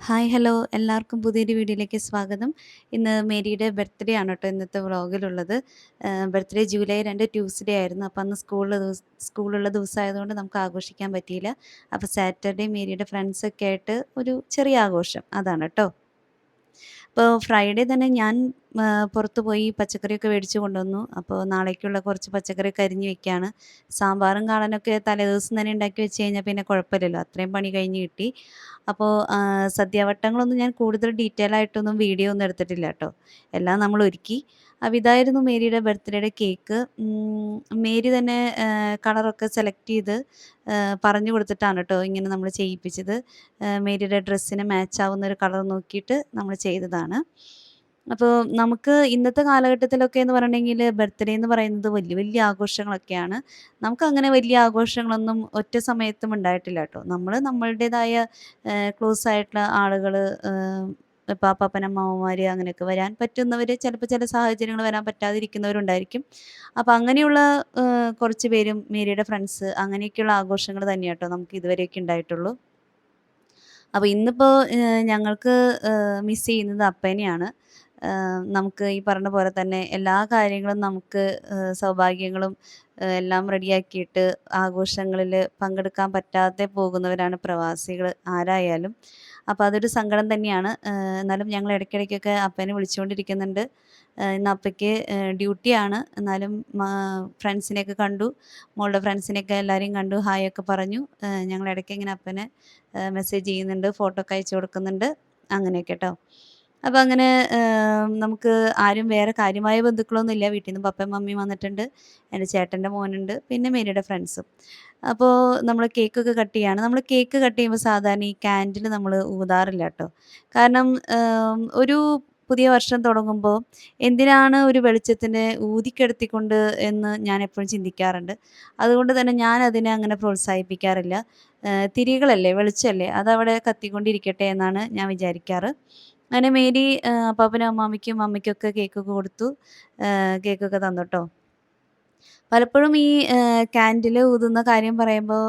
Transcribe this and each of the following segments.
Hi hello എല്ലാവർക്കും പുതിയൊരു വീഡിയോയിലേക്ക് സ്വാഗതം. ഇന്ന് മേരിയുടെ ബർത്ത്ഡേ ആണ് കേട്ടോ ഇന്നത്തെ വ്ളോഗിലുള്ളത് ബർത്ത്ഡേ ജൂലൈ രണ്ട് ട്യൂസ്ഡേ ആയിരുന്നു. അപ്പോൾ അന്ന് സ്കൂളിൽ സ്കൂളുള്ള ദിവസമായതുകൊണ്ട് നമുക്ക് ആഘോഷിക്കാൻ പറ്റിയില്ല. അപ്പോൾ സാറ്റർഡേ മേരിയുടെ ഫ്രണ്ട്സൊക്കെ ആയിട്ട് ഒരു ചെറിയ ആഘോഷം. അതാണ് കേട്ടോ. അപ്പോൾ ഫ്രൈഡേ തന്നെ ഞാൻ പുറത്തു പോയി പച്ചക്കറിയൊക്കെ മേടിച്ച് കൊണ്ടുവന്നു. അപ്പോൾ നാളേക്കുള്ള കുറച്ച് പച്ചക്കറി അരിഞ്ഞ് വെക്കുകയാണ് സാമ്പാറും കാളനൊക്കെ തലേദിവസം തന്നെ ഉണ്ടാക്കി വെച്ച് കഴിഞ്ഞാൽ പിന്നെ കുഴപ്പമില്ലല്ലോ. അത്രയും പണി കഴിഞ്ഞ് കിട്ടി. അപ്പോൾ സദ്യാവട്ടങ്ങളൊന്നും ഞാൻ കൂടുതൽ ഡീറ്റെയിൽ ആയിട്ടൊന്നും വീഡിയോ ഒന്നും എടുത്തിട്ടില്ല കേട്ടോ. എല്ലാം നമ്മൾ ഒരുക്കി. അപ്പോൾ ഇതായിരുന്നു മേരിയുടെ ബർത്ത്ഡേയുടെ കേക്ക്. മേരി തന്നെ കളറൊക്കെ സെലക്ട് ചെയ്ത് പറഞ്ഞു കൊടുത്തിട്ടാണ് കേട്ടോ ഇങ്ങനെ നമ്മൾ ചെയ്യിപ്പിച്ചത്. മേരിയുടെ ഡ്രസ്സിന് മാച്ച് ആവുന്ന ഒരു കളർ നോക്കിയിട്ട് നമ്മൾ ചെയ്തതാണ്. അപ്പോൾ നമുക്ക് ഇന്നത്തെ കാലഘട്ടത്തിലൊക്കെ എന്ന് പറഞ്ഞിട്ടുണ്ടെങ്കിൽ ബർത്ത്ഡേ എന്ന് പറയുന്നത് വലിയ വലിയ ആഘോഷങ്ങളൊക്കെയാണ്. നമുക്കങ്ങനെ വലിയ ആഘോഷങ്ങളൊന്നും ഒറ്റ സമയത്തും ഉണ്ടായിട്ടില്ല കേട്ടോ. നമ്മൾ നമ്മളുടേതായ ക്ലോസ് ആയിട്ടുള്ള ആളുകൾ പാപ്പാപ്പൻ അമ്മാവന്മാർ അങ്ങനെയൊക്കെ വരാൻ പറ്റുന്നവർ ചിലപ്പോൾ ചില സാഹചര്യങ്ങൾ വരാൻ പറ്റാതിരിക്കുന്നവരുണ്ടായിരിക്കും. അപ്പോൾ അങ്ങനെയുള്ള കുറച്ച് പേരും മേരിയുടെ ഫ്രണ്ട്സ് അങ്ങനെയൊക്കെയുള്ള ആഘോഷങ്ങൾ തന്നെയാണ് കേട്ടോ നമുക്ക് ഇതുവരെയൊക്കെ ഉണ്ടായിട്ടുള്ളൂ. അപ്പോൾ ഇന്നിപ്പോൾ ഞങ്ങൾക്ക് മിസ് ചെയ്യുന്നത് അപ്പനെയാണ്. നമുക്ക് ഈ പറഞ്ഞ പോലെ തന്നെ എല്ലാ കാര്യങ്ങളും നമുക്ക് സൗഭാഗ്യങ്ങളും എല്ലാം റെഡിയാക്കിയിട്ട് ആഘോഷങ്ങളിൽ പങ്കെടുക്കാൻ പറ്റാതെ പോകുന്നവരാണ് പ്രവാസികൾ ആരായാലും അപ്പോൾ അതൊരു സങ്കടം തന്നെയാണ്. എന്നാലും ഞങ്ങൾ ഇടയ്ക്കിടയ്ക്കൊക്കെ അപ്പനെ വിളിച്ചുകൊണ്ടിരിക്കുന്നുണ്ട്. ഇന്ന് അപ്പയ്ക്ക് ഡ്യൂട്ടിയാണ് എന്നാലും ഫ്രണ്ട്സിനെയൊക്കെ കണ്ടു. മോളുടെ ഫ്രണ്ട്സിനെയൊക്കെ എല്ലാവരെയും കണ്ടു. ഹായ് ഒക്കെ പറഞ്ഞു. ഞങ്ങൾ ഇടയ്ക്ക് ഇങ്ങനെ അപ്പനെ മെസ്സേജ് ചെയ്യുന്നുണ്ട്. ഫോട്ടോ ഒക്കെ അയച്ചു കൊടുക്കുന്നുണ്ട്. അങ്ങനെയൊക്കെ കേട്ടോ. അപ്പോൾ അങ്ങനെ നമുക്ക് ആരും വേറെ കാര്യമായ ബന്ധുക്കളൊന്നും ഇല്ല വീട്ടിൽ നിന്ന് പപ്പയും മമ്മിയും വന്നിട്ടുണ്ട്. എന്റെ ചേട്ടന്റെ മോനുണ്ട്. പിന്നെ മേരിയുടെ ഫ്രണ്ട്സും. അപ്പോൾ നമ്മൾ കേക്കൊക്കെ കട്ട് ചെയ്യാണ്. നമ്മൾ കേക്ക് കട്ട് ചെയ്യുമ്പോൾ സാധാരണ ഈ ക്യാൻഡിൽ നമ്മൾ ഊതാറില്ല കേട്ടോ. കാരണം ഒരു പുതിയ വർഷം തുടങ്ങുമ്പോൾ എന്തിനാണ് ഒരു വെളിച്ചത്തിനെ ഊതിക്കെടുത്തിക്കൊണ്ട് എന്ന് ഞാൻ എപ്പോഴും ചിന്തിക്കാറുണ്ട്. അതുകൊണ്ട് തന്നെ ഞാൻ അതിനെ അങ്ങനെ പ്രോത്സാഹിപ്പിക്കാറില്ല. തിരികളല്ലേ വെളിച്ചമല്ലേ അതവിടെ കത്തിക്കൊണ്ടിരിക്കട്ടെ എന്നാണ് ഞാൻ വിചാരിക്കാറ്. അങ്ങനെ മേരി അപ്പാപ്പനും അമ്മാമ്മയ്ക്കും അമ്മയ്ക്കൊക്കെ കേക്കൊക്കെ കൊടുത്തു. കേക്കൊക്കെ തന്നിട്ടോ. പലപ്പോഴും ഈ കാൻഡിൽ ഊതുന്ന കാര്യം പറയുമ്പോൾ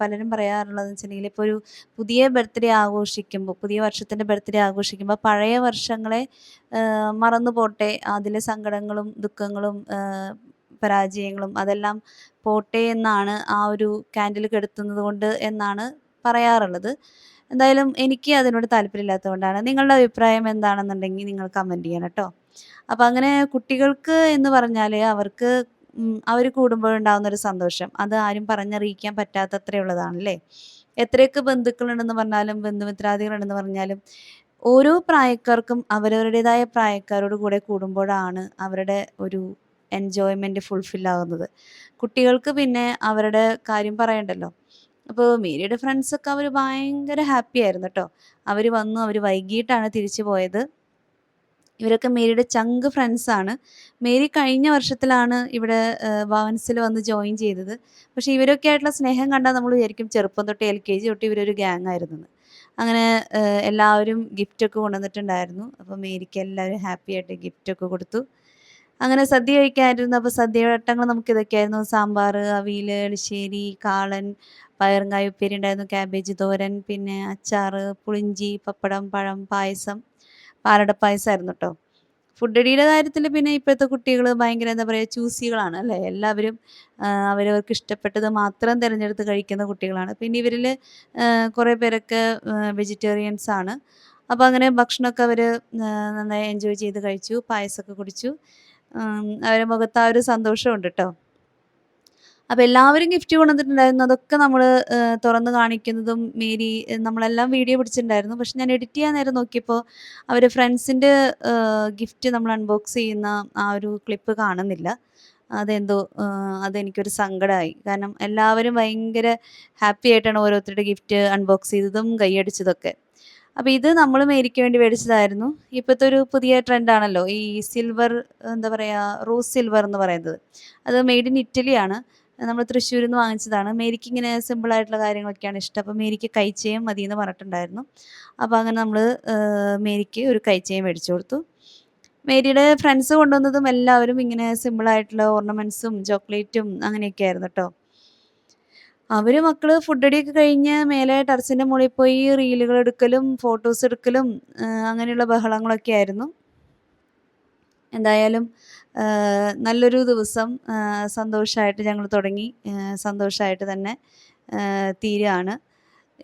പലരും പറയാറുള്ളതെന്ന് വെച്ചിട്ടുണ്ടെങ്കിൽ ഇപ്പോൾ ഒരു പുതിയ ബർത്ത്ഡേ ആഘോഷിക്കുമ്പോൾ പുതിയ വർഷത്തിന്റെ ബർത്ത്ഡേ ആഘോഷിക്കുമ്പോൾ പഴയ വർഷങ്ങളെ മറന്നു പോട്ടെ. അതിലെ സങ്കടങ്ങളും ദുഃഖങ്ങളും പരാജയങ്ങളും അതെല്ലാം പോട്ടെ എന്നാണ് ആ ഒരു കാൻഡിൽ കെടുത്തുന്നത് കൊണ്ട് എന്നാണ് പറയാറുള്ളത്. എന്തായാലും എനിക്ക് അതിനോട് താല്പര്യമില്ലാത്തതുകൊണ്ടാണ്. നിങ്ങളുടെ അഭിപ്രായം എന്താണെന്നുണ്ടെങ്കിൽ നിങ്ങൾ കമന്റ് ചെയ്യണം കേട്ടോ. അപ്പം അങ്ങനെ കുട്ടികൾക്ക് എന്ന് പറഞ്ഞാൽ അവർക്ക് അവർ കൂടുമ്പോഴുണ്ടാകുന്ന ഒരു സന്തോഷം. അത് ആരും പറഞ്ഞറിയിക്കാൻ പറ്റാത്തത്രയുള്ളതാണല്ലേ എത്രയൊക്കെ ബന്ധുക്കളുണ്ടെന്ന് പറഞ്ഞാലും ബന്ധുമിത്രാദികളുണ്ടെന്ന് പറഞ്ഞാലും ഓരോ പ്രായക്കാർക്കും അവരവരുടേതായ പ്രായക്കാരോട് കൂടെ കൂടുമ്പോഴാണ് അവരുടെ ഒരു എൻജോയ്മെന്റ് ഫുൾഫിൽ കുട്ടികൾക്ക് പിന്നെ അവരുടെ കാര്യം പറയണ്ടല്ലോ. അപ്പോൾ മേരിയുടെ ഫ്രണ്ട്സൊക്കെ അവർ ഭയങ്കര ഹാപ്പി ആയിരുന്നു കേട്ടോ അവർ വന്നു അവർ വൈകിട്ടാണ് തിരിച്ചു പോയത്. ഇവരൊക്കെ മേരിയുടെ ചങ്ക് ഫ്രണ്ട്സാണ് മേരി കഴിഞ്ഞ വർഷത്തിലാണ് ഇവിടെ ഭവൻസിൽ വന്ന് ജോയിൻ ചെയ്തത്. പക്ഷേ ഇവരൊക്കെ ആയിട്ടുള്ള സ്നേഹം കണ്ടാൽ നമ്മൾ വിചാരിക്കും ചെറുപ്പം തൊട്ട് എൽ കെ ജി തൊട്ട് ഇവരൊരു ഗ്യാങ് ആയിരുന്നു അങ്ങനെ എല്ലാവരും ഗിഫ്റ്റൊക്കെ കൊണ്ടുവന്നിട്ടുണ്ടായിരുന്നു. അപ്പോൾ മേരിക്ക് എല്ലാവരും ഹാപ്പി ആയിട്ട് ഗിഫ്റ്റൊക്കെ കൊടുത്തു. അങ്ങനെ സദ്യ കഴിക്കാനായിരുന്നു. അപ്പോൾ സദ്യവട്ടങ്ങൾ നമുക്ക് ഇതൊക്കെയായിരുന്നു. സാമ്പാർ അവിയൽ എളിശ്ശേരി കാളൻ പയറുങ്കായ ഉപ്പേരി ഉണ്ടായിരുന്നു. ക്യാബേജ് തോരൻ പിന്നെ അച്ചാർ പുളിഞ്ചി പപ്പടം പഴം പായസം പാലട പായസമായിരുന്നു കേട്ടോ. ഫുഡ് അടിയുടെ കാര്യത്തിൽ പിന്നെ ഇപ്പോഴത്തെ കുട്ടികൾ ഭയങ്കര എന്താ പറയുക ചൂസികളാണ് അല്ലേ? എല്ലാവരും അവരവർക്ക് ഇഷ്ടപ്പെട്ടത് മാത്രം തിരഞ്ഞെടുത്ത് കഴിക്കുന്ന കുട്ടികളാണ്. പിന്നെ ഇവരിൽ കുറേ പേരൊക്കെ വെജിറ്റേറിയൻസ് ആണ്. അപ്പോൾ അങ്ങനെ ഭക്ഷണമൊക്കെ അവർ നന്നായി എൻജോയ് ചെയ്ത് കഴിച്ചു പായസമൊക്കെ കുടിച്ചു. അവരുടെ മുഖത്ത് ആ ഒരു സന്തോഷമുണ്ട് കേട്ടോ അപ്പോൾ എല്ലാവരും ഗിഫ്റ്റ് കൊണ്ടുവന്നിട്ടുണ്ടായിരുന്നു. അതൊക്കെ നമ്മൾ തുറന്ന് കാണിക്കുന്നതും മേരി നമ്മളെല്ലാം വീഡിയോ പിടിച്ചിട്ടുണ്ടായിരുന്നു. പക്ഷെ ഞാൻ എഡിറ്റ് ചെയ്യാൻ നേരം നോക്കിയപ്പോൾ അവർ ഫ്രണ്ട്സിന്റെ ഗിഫ്റ്റ് നമ്മൾ അൺബോക്സ് ചെയ്യുന്ന ആ ഒരു ക്ലിപ്പ് കാണുന്നില്ല. അതെന്തോ അതെനിക്കൊരു സങ്കടമായി കാരണം എല്ലാവരും ഭയങ്കര ഹാപ്പി ആയിട്ടാണ് ഓരോരുത്തരുടെ ഗിഫ്റ്റ് അൺബോക്സ് ചെയ്തതും കൈയടിച്ചതൊക്കെ. അപ്പോൾ ഇത് നമ്മൾ മേരിക്ക് വേണ്ടി മേടിച്ചതായിരുന്നു. ഇപ്പോഴത്തെ ഒരു പുതിയ ട്രെൻഡ് ആണല്ലോ ഈ സിൽവർ എന്താ പറയുക റോസ് സിൽവർ എന്ന് പറയുന്നത്. അത് മെയ്ഡ് ഇൻ ഇറ്റലി ആണ്. നമ്മൾ തൃശ്ശൂരിൽ നിന്ന് വാങ്ങിച്ചതാണ്. മേരിക്ക് ഇങ്ങനെ സിമ്പിൾ സിമ്പിളായിട്ടുള്ള കാര്യങ്ങളൊക്കെയാണ് ഇഷ്ടം. അപ്പോൾ മേരിക്ക് കൈച്ചയും മതി എന്ന് പറഞ്ഞിട്ടുണ്ടായിരുന്നു. അപ്പോൾ അങ്ങനെ നമ്മൾ മേരിക്ക് ഒരു കൈച്ചയും മേടിച്ചു കൊടുത്തു. മേരിയുടെ ഫ്രണ്ട്സ് കൊണ്ടുവന്നതും എല്ലാവരും ഇങ്ങനെ സിമ്പിൾ ആയിട്ടുള്ള ഓർണമെന്റ്സും ചോക്ലേറ്റും അങ്ങനെയൊക്കെ ആയിരുന്നു കേട്ടോ അവർ മക്കൾ ഫുഡടിയൊക്കെ കഴിഞ്ഞ് മേലെ ടെറസിന്റെ മുകളിൽ പോയി റീലുകൾ എടുക്കലും ഫോട്ടോസ് എടുക്കലും അങ്ങനെയുള്ള ബഹളങ്ങളൊക്കെ ആയിരുന്നു. എന്തായാലും നല്ലൊരു ദിവസം സന്തോഷമായിട്ട് ഞങ്ങൾ തുടങ്ങി. സന്തോഷമായിട്ട് തന്നെ തീരുകയാണ്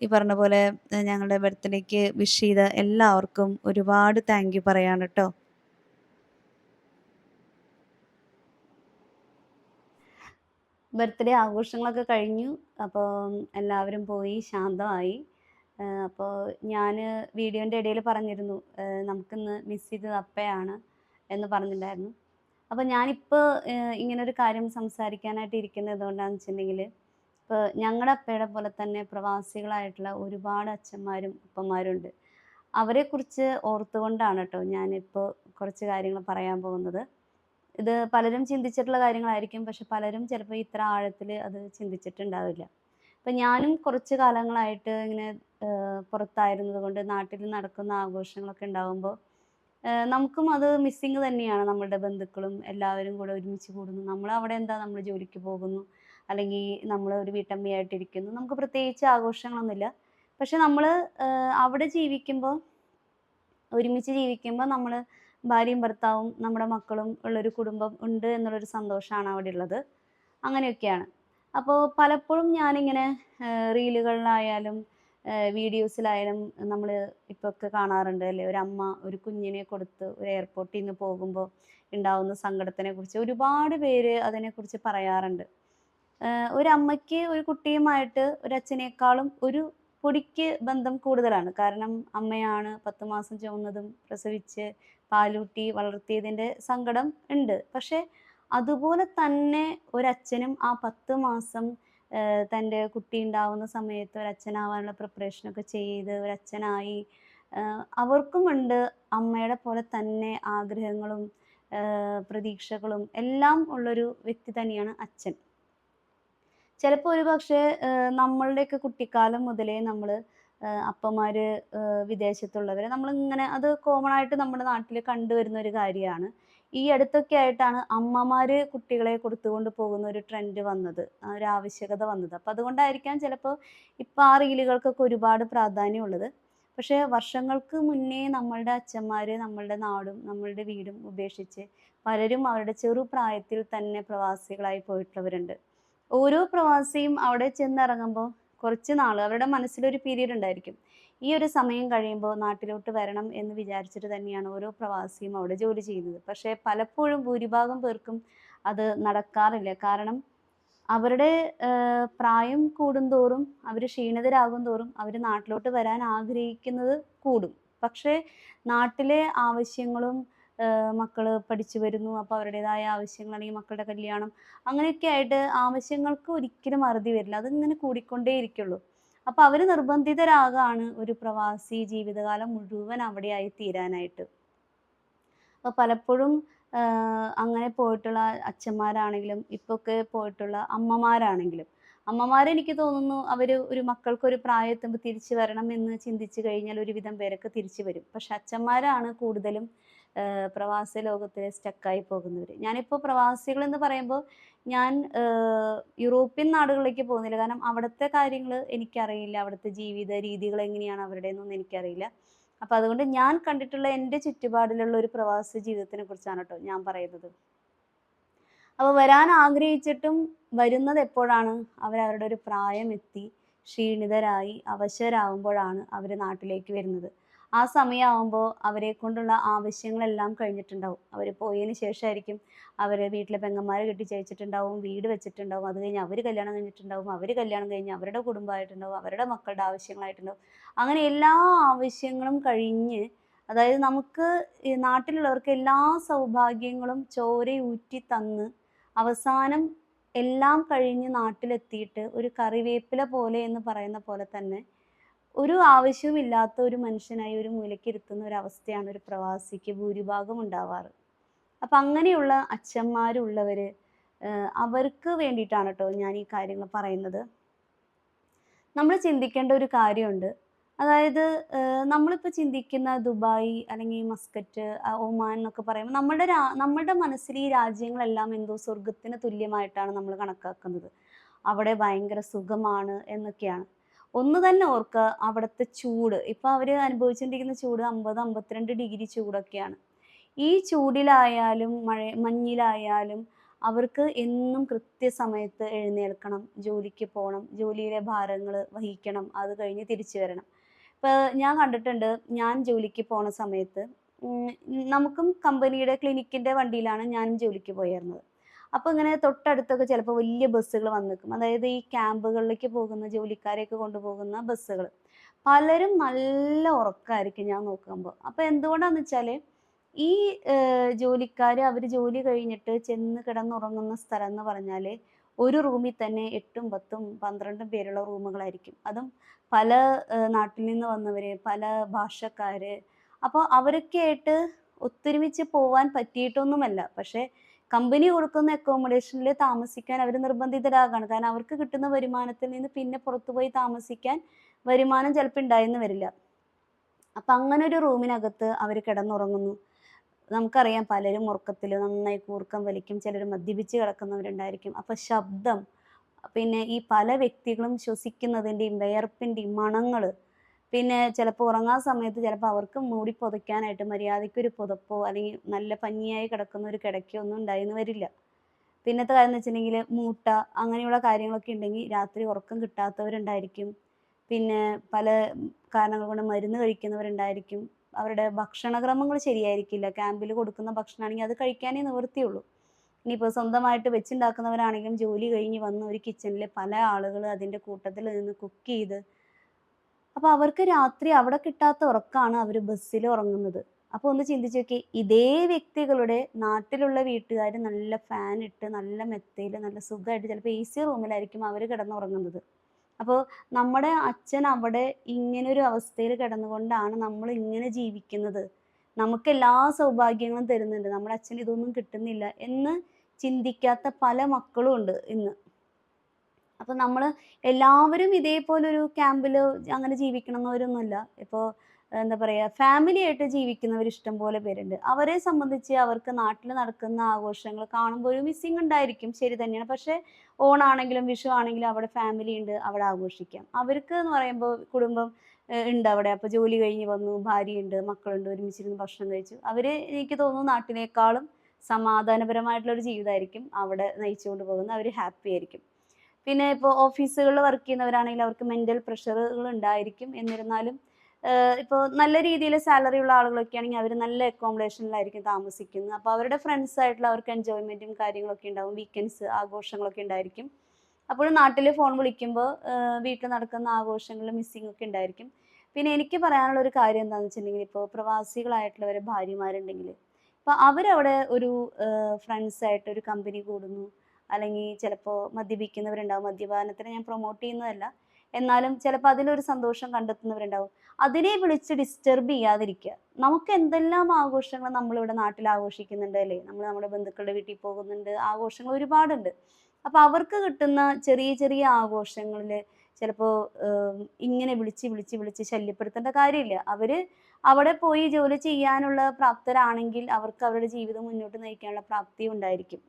ഈ പറഞ്ഞ പോലെ ഞങ്ങളുടെ ബർത്ത്ഡേക്ക് വിഷ് ചെയ്ത എല്ലാവർക്കും ഒരുപാട് താങ്ക് യു പറയാണ് കേട്ടോ. ബർത്ത്ഡേ ആഘോഷങ്ങളൊക്കെ കഴിഞ്ഞു. അപ്പോൾ എല്ലാവരും പോയി ശാന്തമായി. അപ്പോൾ ഞാൻ വീഡിയോന്റെ ഇടയിൽ പറഞ്ഞിരുന്നു നമുക്കിന്ന് മിസ് ചെയ്തത് അപ്പയാണ് എന്ന് പറഞ്ഞിട്ടുണ്ടായിരുന്നു. അപ്പോൾ ഞാനിപ്പോൾ ഇങ്ങനൊരു കാര്യം സംസാരിക്കാനായിട്ട് ഇരിക്കുന്നത് എന്തുകൊണ്ടാണെന്ന് വെച്ചിട്ടുണ്ടെങ്കിൽ ഇപ്പോൾ ഞങ്ങളുടെ അപ്പയുടെ പോലെ തന്നെ പ്രവാസികളായിട്ടുള്ള ഒരുപാട് അച്ഛന്മാരും അപ്പന്മാരും ഉണ്ട് അവരെക്കുറിച്ച് ഓർത്തുകൊണ്ടാണ് കേട്ടോ ഞാനിപ്പോൾ കുറച്ച് കാര്യങ്ങൾ പറയാൻ പോകുന്നത്. ഇത് പലരും ചിന്തിച്ചിട്ടുള്ള കാര്യങ്ങളായിരിക്കും. പക്ഷെ പലരും ചിലപ്പോൾ ഇത്ര ആഴത്തിൽ അത് ചിന്തിച്ചിട്ടുണ്ടാവില്ല. അപ്പം ഞാനും കുറച്ച് കാലങ്ങളായിട്ട് ഇങ്ങനെ പുറത്തായിരുന്നത് കൊണ്ട് നാട്ടിൽ നടക്കുന്ന ആഘോഷങ്ങളൊക്കെ ഉണ്ടാകുമ്പോൾ നമുക്കും അത് മിസ്സിങ് തന്നെയാണ്. നമ്മളുടെ ബന്ധുക്കളും എല്ലാവരും കൂടെ ഒരുമിച്ച് കൂടുന്നു. നമ്മൾ അവിടെ എന്താ നമ്മൾ ജോലിക്ക് പോകുന്നു? അല്ലെങ്കിൽ നമ്മൾ ഒരു വീട്ടമ്മയായിട്ടിരിക്കുന്നു. നമുക്ക് പ്രത്യേകിച്ച് ആഘോഷങ്ങളൊന്നുമില്ല. പക്ഷെ നമ്മൾ അവിടെ ജീവിക്കുമ്പോൾ ഒരുമിച്ച് ജീവിക്കുമ്പോൾ നമ്മൾ ഭാര്യയും ഭർത്താവും നമ്മുടെ മക്കളും ഉള്ളൊരു കുടുംബം ഉണ്ട് എന്നുള്ളൊരു സന്തോഷമാണ് അവിടെ ഉള്ളത്. അങ്ങനെയൊക്കെയാണ്. അപ്പോൾ പലപ്പോഴും ഞാനിങ്ങനെ റീലുകളിലായാലും വീഡിയോസിലായാലും നമ്മൾ ഇപ്പോൾ ഒക്കെ കാണാറുണ്ട് അല്ലേ? ഒരു അമ്മ ഒരു കുഞ്ഞിനെ കൊടുത്ത് ഒരു എയർപോർട്ടിൽ നിന്ന് പോകുമ്പോൾ ഉണ്ടാവുന്ന സങ്കടത്തിനെ കുറിച്ച് ഒരുപാട് പേര് അതിനെക്കുറിച്ച് പറയാറുണ്ട്. ഒരു അമ്മയ്ക്ക് ഒരു കുട്ടിയുമായിട്ട് ഒരു അച്ഛനേക്കാളും ഒരു പൊടിക്ക് ബന്ധം കൂടുതലാണ്. കാരണം അമ്മയാണ് പത്ത് മാസം ചുമന്നതും പ്രസവിച്ച് പാലൂട്ടി വളർത്തിയതിന്റെ സങ്കടം ഉണ്ട്. പക്ഷേ അതുപോലെ തന്നെ ഒരച്ഛനും ആ പത്ത് മാസം തന്റെ കുട്ടി ഉണ്ടാവുന്ന സമയത്ത് ഒരച്ഛനാവാനുള്ള പ്രിപ്പറേഷനൊക്കെ ചെയ്ത് ഒരച്ഛനായി അവർക്കുമുണ്ട് അമ്മയുടെ പോലെ തന്നെ ആഗ്രഹങ്ങളും പ്രതീക്ഷകളും എല്ലാം ഉള്ളൊരു വ്യക്തി തന്നെയാണ് അച്ഛൻ. ചിലപ്പോൾ ഒരു പക്ഷേ നമ്മളുടെയൊക്കെ കുട്ടിക്കാലം മുതലേ നമ്മൾ അപ്പന്മാർ വിദേശത്തുള്ളവരെ നമ്മളിങ്ങനെ അത് കോമൺ ആയിട്ട് നമ്മുടെ നാട്ടിൽ കണ്ടുവരുന്ന ഒരു കാര്യമാണ്. ഈ അടുത്തൊക്കെ ആയിട്ടാണ് അമ്മമാർ കുട്ടികളെ കൊടുത്തുകൊണ്ട് പോകുന്ന ഒരു ട്രെൻഡ് വന്നത് ഒരു ആവശ്യകത വന്നത്. അപ്പം അതുകൊണ്ടായിരിക്കാം ചിലപ്പോൾ ഇപ്പം ആ റീലുകൾക്കൊക്കെ ഒരുപാട് പ്രാധാന്യമുള്ളത്. പക്ഷേ വർഷങ്ങൾക്ക് മുന്നേ നമ്മളുടെ അച്ഛന്മാർ നമ്മളുടെ നാടും നമ്മളുടെ വീടും ഉപേക്ഷിച്ച് പലരും അവരുടെ ചെറുപ്രായത്തിൽ തന്നെ പ്രവാസികളായി പോയിട്ടുള്ളവരുണ്ട്. ഓരോ പ്രവാസിയും അവിടെ ചെന്നിറങ്ങുമ്പോൾ കുറച്ച് നാൾ അവരുടെ മനസ്സിലൊരു പീരീഡ് ഉണ്ടായിരിക്കും. ഈ ഒരു സമയം കഴിയുമ്പോൾ നാട്ടിലോട്ട് വരണം എന്ന് വിചാരിച്ചിട്ട് തന്നെയാണ് ഓരോ പ്രവാസിയും അവിടെ ജോലി ചെയ്യുന്നത്. പക്ഷേ പലപ്പോഴും ഭൂരിഭാഗം പേർക്കും അത് നടക്കാറില്ല. കാരണം അവരുടെ പ്രായം കൂടുന്തോറും അവർ ക്ഷീണിതരാകും തോറും അവർ നാട്ടിലോട്ട് വരാൻ ആഗ്രഹിക്കുന്നത് കൂടും. പക്ഷേ നാട്ടിലെ ആവശ്യങ്ങളും മക്കൾ പഠിച്ചു വരുന്നു. അപ്പോൾ അവരുടേതായ ആവശ്യങ്ങൾ അല്ലെങ്കിൽ മക്കളുടെ കല്യാണം അങ്ങനെയൊക്കെ ആയിട്ട് ആവശ്യങ്ങൾക്ക് ഒരിക്കലും അറുതി വരില്ല. അതിങ്ങനെ കൂടിക്കൊണ്ടേ ഇരിക്കുള്ളൂ. അപ്പോൾ അവർ നിർബന്ധിതരാകാണ് ഒരു പ്രവാസി ജീവിതകാലം മുഴുവൻ അവിടെയായി തീരാനായിട്ട്. അപ്പോൾ പലപ്പോഴും അങ്ങനെ പോയിട്ടുള്ള അച്ഛന്മാരാണെങ്കിലും ഇപ്പൊക്കെ പോയിട്ടുള്ള അമ്മമാരാണെങ്കിലും അമ്മമാർ എനിക്ക് തോന്നുന്നു അവർ ഒരു മക്കൾക്ക് ഒരു പ്രായത്തുമ്പോൾ തിരിച്ചു വരണം എന്ന് ചിന്തിച്ചു കഴിഞ്ഞാൽ ഒരുവിധം പേരൊക്കെ തിരിച്ചു വരും. പക്ഷെ അച്ഛന്മാരാണ് കൂടുതലും പ്രവാസ ലോകത്തിൽ സ്റ്റക്കായി പോകുന്നവർ ഞാനിപ്പോൾ പ്രവാസികൾ എന്ന് പറയുമ്പോൾ ഞാൻ യൂറോപ്യൻ നാടുകളിലേക്ക് പോകുന്നില്ല. കാരണം അവിടുത്തെ കാര്യങ്ങൾ എനിക്കറിയില്ല. അവിടുത്തെ ജീവിത രീതികൾ എങ്ങനെയാണ് അവരുടെ എന്നൊന്നും എനിക്കറിയില്ല. അപ്പം അതുകൊണ്ട് ഞാൻ കണ്ടിട്ടുള്ള എന്റെ ചുറ്റുപാടിലുള്ള ഒരു പ്രവാസി ജീവിതത്തിനെ കുറിച്ചാണ് കേട്ടോ ഞാൻ പറയുന്നത്. അപ്പോൾ വരാൻ ആഗ്രഹിച്ചിട്ടും വരുന്നത് എപ്പോഴാണ്? അവരവരുടെ ഒരു പ്രായം എത്തി ക്ഷീണിതരായി അവശരാകുമ്പോഴാണ് അവർ നാട്ടിലേക്ക് വരുന്നത്. ആ സമയമാകുമ്പോൾ അവരെ കൊണ്ടുള്ള ആവശ്യങ്ങളെല്ലാം കഴിഞ്ഞിട്ടുണ്ടാവും. അവർ പോയതിന് ശേഷമായിരിക്കും അവർ വീട്ടിലെ പെങ്ങന്മാരെ കെട്ടിച്ചയച്ചിട്ടുണ്ടാവും വീട് വെച്ചിട്ടുണ്ടാവും അത് കഴിഞ്ഞ് അവർ കല്യാണം കഴിഞ്ഞിട്ടുണ്ടാവും അവർ കല്യാണം കഴിഞ്ഞ് അവരുടെ കുടുംബമായിട്ടുണ്ടാവും അവരുടെ മക്കളുടെ ആവശ്യങ്ങളായിട്ടുണ്ടാവും. അങ്ങനെ എല്ലാ ആവശ്യങ്ങളും കഴിഞ്ഞ് അതായത് നമുക്ക് നാട്ടിലുള്ളവർക്ക് എല്ലാ സൗഭാഗ്യങ്ങളും ചോരയൂറ്റി തന്ന് അവസാനം എല്ലാം കഴിഞ്ഞ് നാട്ടിലെത്തിയിട്ട് ഒരു കറിവേപ്പില പോലെ എന്ന് പറയുന്ന പോലെ തന്നെ ഒരു ആവശ്യവുമില്ലാത്ത ഒരു മനുഷ്യനായി ഒരു മൂലയ്ക്ക് ഇരുത്തുന്ന ഒരു അവസ്ഥയാണ് ഒരു പ്രവാസിക്ക് ഭൂരിഭാഗം ഉണ്ടാവാറ്. അപ്പം അങ്ങനെയുള്ള അച്ഛന്മാരുള്ളവർ അവർക്ക് വേണ്ടിയിട്ടാണ് കേട്ടോ ഞാൻ ഈ കാര്യങ്ങൾ പറയുന്നത്. നമ്മൾ ചിന്തിക്കേണ്ട ഒരു കാര്യമുണ്ട്. അതായത് നമ്മളിപ്പോൾ ചിന്തിക്കുന്ന ദുബായ് അല്ലെങ്കിൽ മസ്കറ്റ് ഒമാൻ എന്നൊക്കെ പറയുമ്പോൾ നമ്മുടെ രാ നമ്മുടെ മനസ്സിൽ ഈ രാജ്യങ്ങളെല്ലാം എന്തോ സ്വർഗത്തിന് തുല്യമായിട്ടാണ് നമ്മൾ കണക്കാക്കുന്നത്. അവിടെ ഭയങ്കര സുഖമാണ് എന്നൊക്കെയാണ്. ഒന്ന് തന്നെ ഓർക്കുക അവിടുത്തെ ചൂട്. ഇപ്പൊ അവർ അനുഭവിച്ചുകൊണ്ടിരിക്കുന്ന ചൂട് അമ്പത് അമ്പത്തിരണ്ട് ഡിഗ്രി ചൂടൊക്കെയാണ്. ഈ ചൂടിലായാലും മഴ മഞ്ഞിലായാലും അവർക്ക് എന്നും കൃത്യസമയത്ത് എഴുന്നേൽക്കണം ജോലിക്ക് പോകണം ജോലിയിലെ ഭാരങ്ങൾ വഹിക്കണം അത് കഴിഞ്ഞ് തിരിച്ചു വരണം. ഇപ്പൊ ഞാൻ കണ്ടിട്ടുണ്ട് ഞാൻ ജോലിക്ക് പോണ സമയത്ത് നമുക്കും കമ്പനിയുടെ ക്ലിനിക്കിന്റെ വണ്ടിയിലാണ് ഞാനും ജോലിക്ക് പോയിരുന്നത്. അപ്പൊ ഇങ്ങനെ തൊട്ടടുത്തൊക്കെ ചിലപ്പോൾ വലിയ ബസ്സുകൾ വന്നു നിൽക്കും അതായത് ഈ ക്യാമ്പുകളിലേക്ക് പോകുന്ന ജോലിക്കാരെയൊക്കെ കൊണ്ടുപോകുന്ന ബസ്സുകൾ. പലരും നല്ല ഉറക്കമായിരിക്കും ഞാൻ നോക്കുമ്പോൾ അപ്പോൾ എന്തുകൊണ്ടാന്ന് വെച്ചാൽ ഈ ജോലിക്കാർ അവർ ജോലി കഴിഞ്ഞിട്ട് ചെന്ന് കിടന്നുറങ്ങുന്ന സ്ഥലം എന്ന് പറഞ്ഞാൽ ഒരു റൂമിൽ തന്നെ എട്ടും പത്തും പന്ത്രണ്ടും പേരുള്ള റൂമുകളായിരിക്കും. അതും പല നാട്ടിൽ നിന്ന് വന്നവര് പല ഭാഷക്കാര്. അപ്പോൾ അവരൊക്കെ ആയിട്ട് ഒത്തൊരുമിച്ച് പോവാൻ പറ്റിയിട്ടൊന്നുമല്ല. പക്ഷെ കമ്പനി കൊടുക്കുന്ന അക്കോമഡേഷനിൽ താമസിക്കാൻ അവർ നിർബന്ധിതരാകാണ്. കാരണം അവർക്ക് കിട്ടുന്ന വരുമാനത്തിൽ നിന്ന് പിന്നെ പുറത്തുപോയി താമസിക്കാൻ വരുമാനം ചിലപ്പോൾ ഉണ്ടായെന്ന് വരില്ല. അപ്പം അങ്ങനെ ഒരു റൂമിനകത്ത് അവർ കിടന്നുറങ്ങുന്നു. നമുക്കറിയാം പലരും ഉറക്കത്തിൽ നന്നായി കൂർക്കം വലിക്കും ചിലർ മദ്യപിച്ച് കിടക്കുന്നവരുണ്ടായിരിക്കും. അപ്പം ശബ്ദം പിന്നെ ഈ പല വ്യക്തികളും ശ്വസിക്കുന്നതിന്റെയും വിയർപ്പിന്റെയും മണങ്ങൾ പിന്നെ ചിലപ്പോൾ ഉറങ്ങാൻ സമയത്ത് ചിലപ്പോൾ അവർക്ക് മൂടി പുതയ്ക്കാനായിട്ട് മര്യാദയ്ക്ക് ഒരു പുതപ്പോ അല്ലെങ്കിൽ നല്ല പഞ്ഞിയായി കിടക്കുന്ന ഒരു കിടക്കയോ ഒന്നും ഉണ്ടായിന്ന് വരില്ല. പിന്നത്തെ കാര്യം എന്ന് വെച്ചിട്ടുണ്ടെങ്കിൽ മൂട്ട അങ്ങനെയുള്ള കാര്യങ്ങളൊക്കെ ഉണ്ടെങ്കിൽ രാത്രി ഉറക്കം കിട്ടാത്തവരുണ്ടായിരിക്കും. പിന്നെ പല കാരണങ്ങൾ കൊണ്ട് മരുന്ന് കഴിക്കുന്നവരുണ്ടായിരിക്കും. അവരുടെ ഭക്ഷണക്രമങ്ങൾ ശരിയായിരിക്കില്ല. ക്യാമ്പിൽ കൊടുക്കുന്ന ഭക്ഷണമാണെങ്കിൽ അത് കഴിക്കാനേ നിവൃത്തിയുള്ളൂ. ഇനിയിപ്പോൾ സ്വന്തമായിട്ട് വെച്ചുണ്ടാക്കുന്നവരാണെങ്കിലും ജോലി കഴിഞ്ഞ് വന്ന് ഒരു കിച്ചണിൽ പല ആളുകൾ അതിന്റെ കൂട്ടത്തിൽ നിന്ന് കുക്ക് ചെയ്ത് അപ്പോൾ അവർക്ക് രാത്രി അവിടെ കിട്ടാത്ത ഉറക്കാണ് അവർ ബസ്സിൽ ഉറങ്ങുന്നത്. അപ്പോൾ ഒന്ന് ചിന്തിച്ചു നോക്കി ഇതേ വ്യക്തികളുടെ നാട്ടിലുള്ള വീട്ടുകാർ നല്ല ഫാൻ ഇട്ട് നല്ല മെത്തയിൽ നല്ല സുഖമായിട്ട് ചിലപ്പോൾ എ സി റൂമിലായിരിക്കും അവർ കിടന്നുറങ്ങുന്നത് അപ്പോൾ നമ്മുടെ അച്ഛൻ അവിടെ ഇങ്ങനെ ഒരു അവസ്ഥയിൽ കിടന്നുകൊണ്ടാണ് നമ്മൾ ഇങ്ങനെ ജീവിക്കുന്നത്. നമുക്ക് എല്ലാ സൗഭാഗ്യങ്ങളും തരുന്നുണ്ട്. നമ്മുടെ അച്ഛൻ ഇതൊന്നും കിട്ടുന്നില്ല എന്ന് ചിന്തിക്കാത്ത പല മക്കളും ഉണ്ട് ഇന്ന്. അപ്പോൾ നമ്മൾ എല്ലാവരും ഇതേപോലെ ഒരു ക്യാമ്പിൽ അങ്ങനെ ജീവിക്കണമെന്നവരൊന്നുമില്ല. ഇപ്പോൾ എന്താ പറയുക ഫാമിലി ആയിട്ട് ജീവിക്കുന്നവർ ഇഷ്ടം പോലെ പേരുണ്ട്. അവരെ സംബന്ധിച്ച് അവർക്ക് നാട്ടിൽ നടക്കുന്ന ആഘോഷങ്ങൾ കാണുമ്പോൾ ഒരു മിസ്സിങ് ഉണ്ടായിരിക്കും. ശരി തന്നെയാണ്. പക്ഷേ ഓണാണെങ്കിലും വിഷു ആണെങ്കിലും അവിടെ ഫാമിലി ഉണ്ട് അവിടെ ആഘോഷിക്കാം. അവർക്ക് എന്ന് പറയുമ്പോൾ കുടുംബം ഉണ്ട് അവിടെ. അപ്പോൾ ജോലി കഴിഞ്ഞ് വന്നു ഭാര്യയുണ്ട് മക്കളുണ്ട് ഒരുമിച്ചിരുന്ന് ഭക്ഷണം കഴിച്ചു. അവർ എനിക്ക് തോന്നുന്നു നാട്ടിനേക്കാളും സമാധാനപരമായിട്ടുള്ള ഒരു ജീവിതമായിരിക്കും അവിടെ നയിച്ചുകൊണ്ട് പോകുന്നത്. അവർ ഹാപ്പി ആയിരിക്കും. പിന്നെ ഇപ്പോൾ ഓഫീസുകളിൽ വർക്ക് ചെയ്യുന്നവരാണെങ്കിൽ അവർക്ക് മെന്റൽ പ്രഷറുകൾ ഉണ്ടായിരിക്കും. എന്നിരുന്നാലും ഇപ്പോൾ നല്ല രീതിയിൽ സാലറി ഉള്ള ആളുകളൊക്കെ ആണെങ്കിൽ അവർ നല്ല അക്കോമഡേഷനിലായിരിക്കും താമസിക്കുന്നത്. അപ്പോൾ അവരുടെ ഫ്രണ്ട്സ് ആയിട്ടുള്ള അവർക്ക് എൻജോയ്മെന്റും കാര്യങ്ങളൊക്കെ ഉണ്ടാവും. വീക്കെൻഡ്സ് ആഘോഷങ്ങളൊക്കെ ഉണ്ടായിരിക്കും. അപ്പോൾ നാട്ടിൽ ഫോൺ വിളിക്കുമ്പോൾ വീട്ടിൽ നടക്കുന്ന ആഘോഷങ്ങൾ മിസ്സിംഗ് ഒക്കെ ഉണ്ടായിരിക്കും. പിന്നെ എനിക്ക് പറയാനുള്ള ഒരു കാര്യം എന്താണെന്ന് വെച്ചിട്ടുണ്ടെങ്കിൽ ഇപ്പോൾ പ്രവാസികളായിട്ടുള്ളവർ ഭാര്യമാരുണ്ടെങ്കിൽ ഇപ്പോൾ അവരവിടെ ഒരു ഫ്രണ്ട്സായിട്ട് ഒരു കമ്പനി കൂടുന്നു. അല്ലെങ്കിൽ ചിലപ്പോൾ മദ്യപിക്കുന്നവരുണ്ടാവും. മദ്യപാനത്തിന് ഞാൻ പ്രൊമോട്ട് ചെയ്യുന്നതല്ല. എന്നാലും ചിലപ്പോൾ അതിലൊരു സന്തോഷം കണ്ടെത്തുന്നവരുണ്ടാവും. അതിനെ വിളിച്ച് ഡിസ്റ്റർബ് ചെയ്യാതിരിക്കുക. നമുക്ക് എന്തെല്ലാം ആഘോഷങ്ങൾ നമ്മളിവിടെ നാട്ടിൽ ആഘോഷിക്കുന്നുണ്ട് അല്ലേ? നമ്മൾ നമ്മുടെ ബന്ധുക്കളുടെ വീട്ടിൽ പോകുന്നുണ്ട്. ആഘോഷങ്ങൾ ഒരുപാടുണ്ട്. അപ്പോൾ അവർക്ക് കിട്ടുന്ന ചെറിയ ചെറിയ ആഘോഷങ്ങളിൽ ചിലപ്പോൾ ഇങ്ങനെ വിളിച്ച് വിളിച്ച് വിളിച്ച് ശല്യപ്പെടുത്തേണ്ട കാര്യമില്ല. അവർ അവിടെ പോയി ജോലി ചെയ്യാനുള്ള പ്രാപ്തരാണെങ്കിൽ അവർക്ക് അവരുടെ ജീവിതം മുന്നോട്ട് നയിക്കാനുള്ള പ്രാപ്തി ഉണ്ടായിരിക്കും.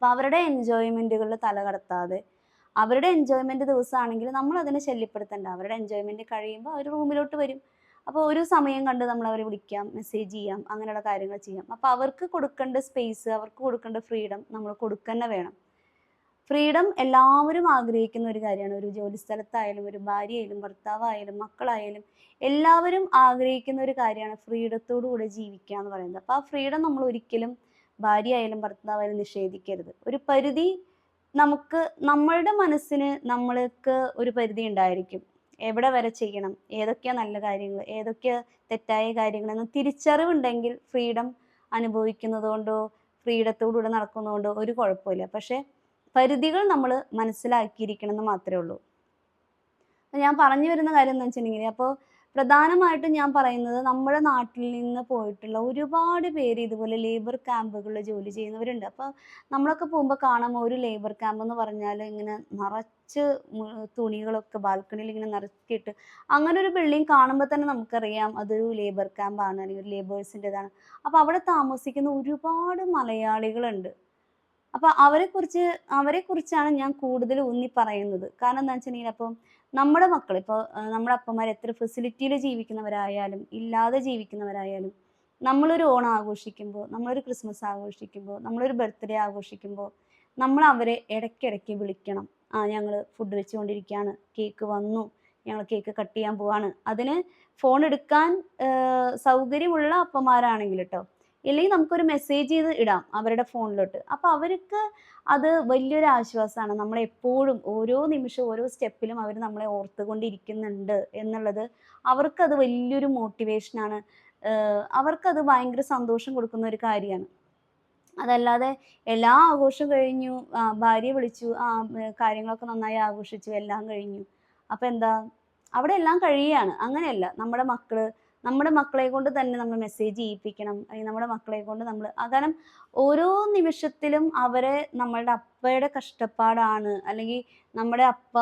അപ്പോൾ അവരുടെ എൻജോയ്മെന്റുകളിൽ തലകടത്താതെ അവരുടെ എൻജോയ്മെന്റ് ദിവസമാണെങ്കിൽ നമ്മൾ അതിനെ ശല്യപ്പെടുത്തണ്ട. അവരുടെ എൻജോയ്മെന്റ് കഴിയുമ്പോൾ അവർ റൂമിലോട്ട് വരും. അപ്പോൾ ഒരു സമയം കണ്ട് നമ്മൾ അവരെ വിളിക്കാം മെസ്സേജ് ചെയ്യാം അങ്ങനെയുള്ള കാര്യങ്ങൾ ചെയ്യാം. അപ്പോൾ അവർക്ക് കൊടുക്കേണ്ട സ്പേസ് അവർക്ക് കൊടുക്കേണ്ട ഫ്രീഡം നമ്മൾ കൊടുക്കന്നെ വേണം. ഫ്രീഡം എല്ലാവരും ആഗ്രഹിക്കുന്ന ഒരു കാര്യമാണ്. ഒരു ജോലി സ്ഥലത്തായാലും ഒരു ഭാര്യയായാലും ഭർത്താവായാലും മക്കളായാലും എല്ലാവരും ആഗ്രഹിക്കുന്ന ഒരു കാര്യമാണ്. ഫ്രീഡത്തോടു കൂടെ ജീവിക്കുക എന്ന് പറയുന്നത്. അപ്പോൾ ആ ഫ്രീഡം നമ്മൾ ഒരിക്കലും ഭാര്യ ആയാലും ഭർത്താവായാലും നിഷേധിക്കരുത്. ഒരു പരിധി നമുക്ക് നമ്മളുടെ മനസ്സിന് നമ്മൾക്ക് ഒരു പരിധി ഉണ്ടായിരിക്കും. എവിടെ വരെ ചെയ്യണം? ഏതൊക്കെയാ നല്ല കാര്യങ്ങൾ? ഏതൊക്കെയാ തെറ്റായ കാര്യങ്ങൾ എന്ന് തിരിച്ചറിവുണ്ടെങ്കിൽ ഫ്രീഡം അനുഭവിക്കുന്നതുകൊണ്ടോ ഫ്രീഡത്തോടുകൂടെ നടക്കുന്നതുകൊണ്ടോ ഒരു കുഴപ്പമില്ല. പക്ഷെ പരിധികൾ നമ്മൾ മനസ്സിലാക്കിയിരിക്കണം എന്ന് മാത്രമേ ഉള്ളൂ. ഞാൻ പറഞ്ഞു വരുന്ന കാര്യം എന്ന് വെച്ചിട്ടുണ്ടെങ്കിൽ അപ്പോൾ പ്രധാനമായിട്ടും ഞാൻ പറയുന്നത് നമ്മുടെ നാട്ടിൽ നിന്ന് പോയിട്ടുള്ള ഒരുപാട് പേര് ഇതുപോലെ ലേബർ ക്യാമ്പുകളിൽ ജോലി ചെയ്യുന്നവരുണ്ട്. അപ്പോൾ നമ്മളൊക്കെ പോകുമ്പോൾ കാണാം ഒരു ലേബർ ക്യാമ്പ് എന്ന് പറഞ്ഞാൽ ഇങ്ങനെ നിറച്ച് തുണികളൊക്കെ ബാൽക്കണിയിൽ ഇങ്ങനെ നിറക്കിയിട്ട് അങ്ങനെ ഒരു ബിൽഡിംഗ് കാണുമ്പോൾ തന്നെ നമുക്കറിയാം അതൊരു ലേബർ ക്യാമ്പാണ് അല്ലെങ്കിൽ ഒരു ലേബേഴ്സിന്റെതാണ് അപ്പോൾ അവിടെ താമസിക്കുന്ന ഒരുപാട് മലയാളികളുണ്ട്. അപ്പോൾ അവരെക്കുറിച്ച് അവരെക്കുറിച്ചാണ് ഞാൻ കൂടുതൽ ഊന്നി പറയുന്നത്. കാരണം എന്താ വെച്ചിട്ടുണ്ടെങ്കിൽ അപ്പം നമ്മുടെ മക്കൾ ഇപ്പോൾ നമ്മുടെ അപ്പന്മാർ എത്ര ഫെസിലിറ്റിയിൽ ജീവിക്കുന്നവരായാലും ഇല്ലാതെ ജീവിക്കുന്നവരായാലും നമ്മളൊരു ഓണം ആഘോഷിക്കുമ്പോൾ നമ്മളൊരു ക്രിസ്മസ് ആഘോഷിക്കുമ്പോൾ നമ്മളൊരു ബർത്ത്ഡേ ആഘോഷിക്കുമ്പോൾ നമ്മൾ അവരെ ഇടയ്ക്കിടയ്ക്ക് വിളിക്കണം. ആ ഞങ്ങൾ ഫുഡ് വെച്ചുകൊണ്ടിരിക്കുകയാണ്. കേക്ക് വന്നു. ഞങ്ങൾ കേക്ക് കട്ട് ചെയ്യാൻ പോവാണ്. അതിന് ഫോൺ എടുക്കാൻ സൗകര്യമുള്ള അപ്പന്മാരാണെങ്കിൽ കേട്ടോ ഇല്ലെങ്കിൽ നമുക്കൊരു മെസ്സേജ് ചെയ്ത് ഇടാം അവരുടെ ഫോണിലോട്ട് അപ്പോൾ അവർക്ക് അത് വലിയൊരു ആശ്വാസമാണ്. നമ്മളെപ്പോഴും ഓരോ നിമിഷവും ഓരോ സ്റ്റെപ്പിലും അവർ നമ്മളെ ഓർത്തുകൊണ്ടിരിക്കുന്നുണ്ട് എന്നുള്ളത് അവർക്കത് വലിയൊരു മോട്ടിവേഷനാണ് അവർക്കത് ഭയങ്കര സന്തോഷം കൊടുക്കുന്ന ഒരു കാര്യമാണ്. അതല്ലാതെ എല്ലാ ആഘോഷവും കഴിഞ്ഞു ഭാര്യ വിളിച്ചു ആ കാര്യങ്ങളൊക്കെ നന്നായി ആഘോഷിച്ചു എല്ലാം കഴിഞ്ഞു. അപ്പം എന്താ? അവിടെ എല്ലാം കഴിയുകയാണ്. അങ്ങനെയല്ല. നമ്മുടെ മക്കൾ നമ്മുടെ മക്കളെ കൊണ്ട് തന്നെ നമ്മൾ മെസ്സേജ് ചെയ്യിപ്പിക്കണം. അല്ലെങ്കിൽ നമ്മുടെ മക്കളെ കൊണ്ട് നമ്മൾ കാരണം ഓരോ നിമിഷത്തിലും അവരെ നമ്മളുടെ അപ്പയുടെ കഷ്ടപ്പാടാണ്. അല്ലെങ്കിൽ നമ്മുടെ അപ്പ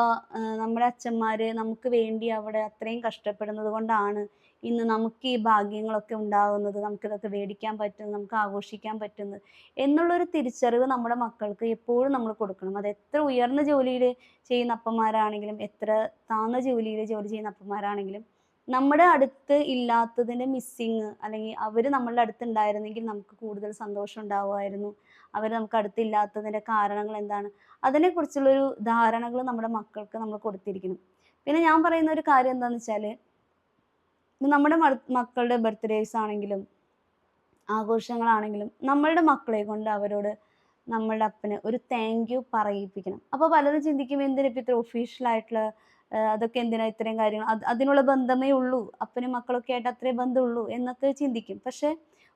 നമ്മുടെ അച്ഛന്മാര് നമുക്ക് വേണ്ടി അവിടെ അത്രയും കഷ്ടപ്പെടുന്നത് കൊണ്ടാണ് ഇന്ന് നമുക്ക് ഈ ഭാഗ്യങ്ങളൊക്കെ ഉണ്ടാകുന്നത്. നമുക്കിതൊക്കെ മേടിക്കാൻ പറ്റുന്നത് നമുക്ക് ആഘോഷിക്കാൻ പറ്റുന്നത് എന്നുള്ളൊരു തിരിച്ചറിവ് നമ്മുടെ മക്കൾക്ക് എപ്പോഴും നമ്മൾ കൊടുക്കണം. അത് എത്ര ഉയർന്ന ജോലിയിൽ ചെയ്യുന്ന അപ്പന്മാരാണെങ്കിലും എത്ര താഴ്ന്ന ജോലിയിൽ ജോലി ചെയ്യുന്ന അപ്പന്മാരാണെങ്കിലും നമ്മുടെ അടുത്ത് ഇല്ലാത്തതിന്റെ മിസ്സിങ് അല്ലെങ്കിൽ അവർ നമ്മളുടെ അടുത്ത് ഉണ്ടായിരുന്നെങ്കിൽ നമുക്ക് കൂടുതൽ സന്തോഷം ഉണ്ടാവുമായിരുന്നു. അവർ നമുക്ക് അടുത്തില്ലാത്തതിന്റെ കാരണങ്ങൾ എന്താണ്? അതിനെക്കുറിച്ചുള്ളൊരു ധാരണകൾ നമ്മുടെ മക്കൾക്ക് നമ്മൾ കൊടുത്തിരിക്കണം പിന്നെ ഞാൻ പറയുന്ന ഒരു കാര്യം എന്താണെന്ന് വെച്ചാൽ നമ്മുടെ മക്കളുടെ ബർത്ത്ഡേസ് ആണെങ്കിലും ആഘോഷങ്ങളാണെങ്കിലും നമ്മളുടെ മക്കളെ കൊണ്ട് അവരോട് നമ്മളുടെ അപ്പന് ഒരു താങ്ക് യു പറയിപ്പിക്കണം. അപ്പോൾ പലരും ചിന്തിക്കും എന്തിനാ ഇപ്പം ഇത്ര ഒഫീഷ്യലായിട്ടുള്ള അതൊക്കെ എന്തിനാ ഇത്രയും കാര്യങ്ങൾ? അത് അതിനുള്ള ബന്ധമേ ഉള്ളൂ. അപ്പനും മക്കളൊക്കെ ആയിട്ട് അത്രേ ബന്ധമുള്ളൂ എന്നൊക്കെ ചിന്തിക്കും. പക്ഷെ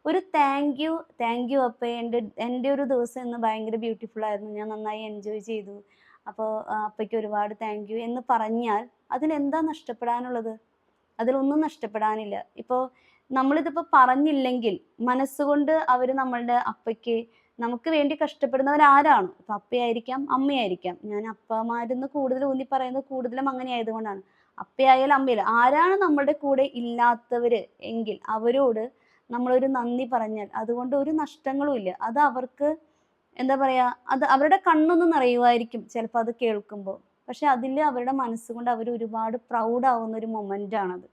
ഒരു താങ്ക് യു താങ്ക് യു അപ്പ എന്റെ എന്റെ ഒരു ദിവസം ഇന്ന് ഭയങ്കര ബ്യൂട്ടിഫുൾ ആയിരുന്നു. ഞാൻ നന്നായി എൻജോയ് ചെയ്തു. അപ്പോൾ അപ്പയ്ക്ക് ഒരുപാട് താങ്ക് യു എന്ന് പറഞ്ഞാൽ അതിനെന്താ നഷ്ടപ്പെടാനുള്ളത്? അതിലൊന്നും നഷ്ടപ്പെടാനില്ല. ഇപ്പോൾ നമ്മളിതിപ്പോൾ പറഞ്ഞില്ലെങ്കിൽ മനസ്സുകൊണ്ട് അവർ നമ്മളുടെ അപ്പയ്ക്ക് നമുക്ക് വേണ്ടി കഷ്ടപ്പെടുന്നവർ ആരാണ് ഇപ്പം അപ്പയായിരിക്കാം അമ്മയായിരിക്കാം. ഞാൻ അപ്പമാരെന്ന് കൂടുതൽ ഊന്നി പറയുന്നത് കൂടുതലും അങ്ങനെ ആയതുകൊണ്ടാണ് അപ്പയായാലും അമ്മയായാലും ആരാണ് നമ്മുടെ കൂടെ ഇല്ലാത്തവര് എങ്കിൽ അവരോട് നമ്മളൊരു നന്ദി പറഞ്ഞാൽ അതുകൊണ്ട് ഒരു നഷ്ടങ്ങളും ഇല്ല. അത് അവർക്ക് എന്താ പറയാ അത് അവരുടെ കണ്ണൊന്നും നിറയുമായിരിക്കും ചിലപ്പോൾ അത് കേൾക്കുമ്പോൾ. പക്ഷെ അതിൽ അവരുടെ മനസ്സുകൊണ്ട് അവർ ഒരുപാട് പ്രൗഡ് ആവുന്ന ഒരു മൊമെന്റ് ആണത്.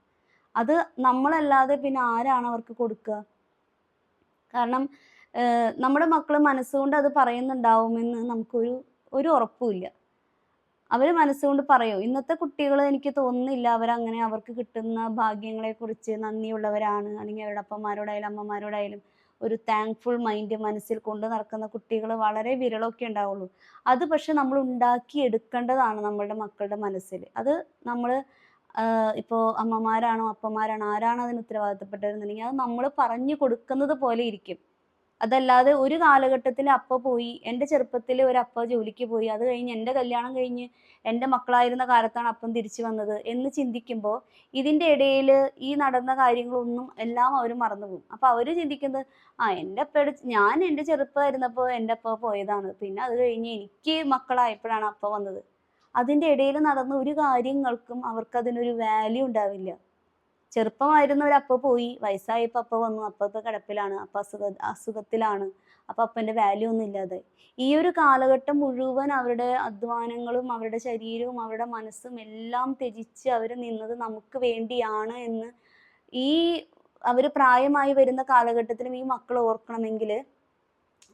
അത് നമ്മളല്ലാതെ പിന്നെ ആരാണ് അവർക്ക് കൊടുക്കുക? കാരണം നമ്മുടെ മക്കൾ മനസ്സുകൊണ്ട് അത് പറയുന്നുണ്ടാവുമെന്ന് നമുക്കൊരു ഒരു ഉറപ്പുമില്ല. അവർ മനസ്സുകൊണ്ട് പറയോ ഇന്നത്തെ കുട്ടികൾ എനിക്ക് തോന്നുന്നില്ല അവരങ്ങനെ അവർക്ക് കിട്ടുന്ന ഭാഗ്യങ്ങളെ കുറിച്ച് നന്ദിയുള്ളവരാണ്. അല്ലെങ്കിൽ അവരുടെ അപ്പന്മാരോടായാലും അമ്മമാരോടായാലും ഒരു താങ്ക്ഫുൾ മൈൻഡ് മനസ്സിൽ കൊണ്ട് നടക്കുന്ന കുട്ടികൾ വളരെ വിരളൊക്കെ ഉണ്ടാവുള്ളൂ. അത് പക്ഷെ നമ്മൾ ഉണ്ടാക്കി എടുക്കേണ്ടതാണ് നമ്മളുടെ മക്കളുടെ മനസ്സിൽ. അത് നമ്മൾ ഇപ്പോൾ അമ്മമാരാണോ അപ്പന്മാരാണോ ആരാണോ അതിന് ഉത്തരവാദിത്തപ്പെട്ടവരെന്നുണ്ടെങ്കിൽ അത് നമ്മൾ പറഞ്ഞു കൊടുക്കുന്നത് പോലെ ഇരിക്കും. അതല്ലാതെ ഒരു കാലഘട്ടത്തിൽ അപ്പ പോയി എന്റെ ചെറുപ്പത്തിൽ ഒരു അപ്പ ജോലിക്ക് പോയി അത് കഴിഞ്ഞ് എന്റെ കല്യാണം കഴിഞ്ഞ് എന്റെ മക്കളായിരുന്ന കാലത്താണ് അപ്പം തിരിച്ചു വന്നത് എന്ന് ചിന്തിക്കുമ്പോൾ ഇതിന്റെ ഇടയിൽ ഈ നടന്ന കാര്യങ്ങളൊന്നും എല്ലാം അവർ മറന്നുപോകും. അപ്പോൾ അവർ ചിന്തിക്കുന്നത് ആ എന്റെ അപ്പയുടെ ഞാൻ എന്റെ ചെറുപ്പമായിരുന്നപ്പോൾ എന്റെ അപ്പ പോയതാണ്. പിന്നെ അത് കഴിഞ്ഞ് എനിക്ക് മക്കളായപ്പോഴാണ് അപ്പ വന്നത്. അതിന്റെ ഇടയിൽ നടന്ന ഒരു കാര്യങ്ങൾക്കും അവർക്ക് അതിനൊരു വാല്യൂ ഉണ്ടാവില്ല. ചെറുപ്പമായിരുന്ന അപ്പൊ പോയി വയസ്സായപ്പോൾ അപ്പ വന്നു അപ്പ ഇപ്പൊ കിടപ്പിലാണ് അപ്പ അസുഖ അസുഖത്തിലാണ് അപ്പൊ അപ്പന്റെ വാല്യൂ ഒന്നും ഇല്ലാതെ. ഈ ഒരു കാലഘട്ടം മുഴുവൻ അവരുടെ അധ്വാനങ്ങളും അവരുടെ ശരീരവും അവരുടെ മനസ്സും എല്ലാം ത്യജിച്ച് അവർ നിന്നത് നമുക്ക് വേണ്ടിയാണ് എന്ന് ഈ അവർ പ്രായമായി വരുന്ന കാലഘട്ടത്തിലും ഈ മക്കൾ ഓർക്കണമെങ്കിൽ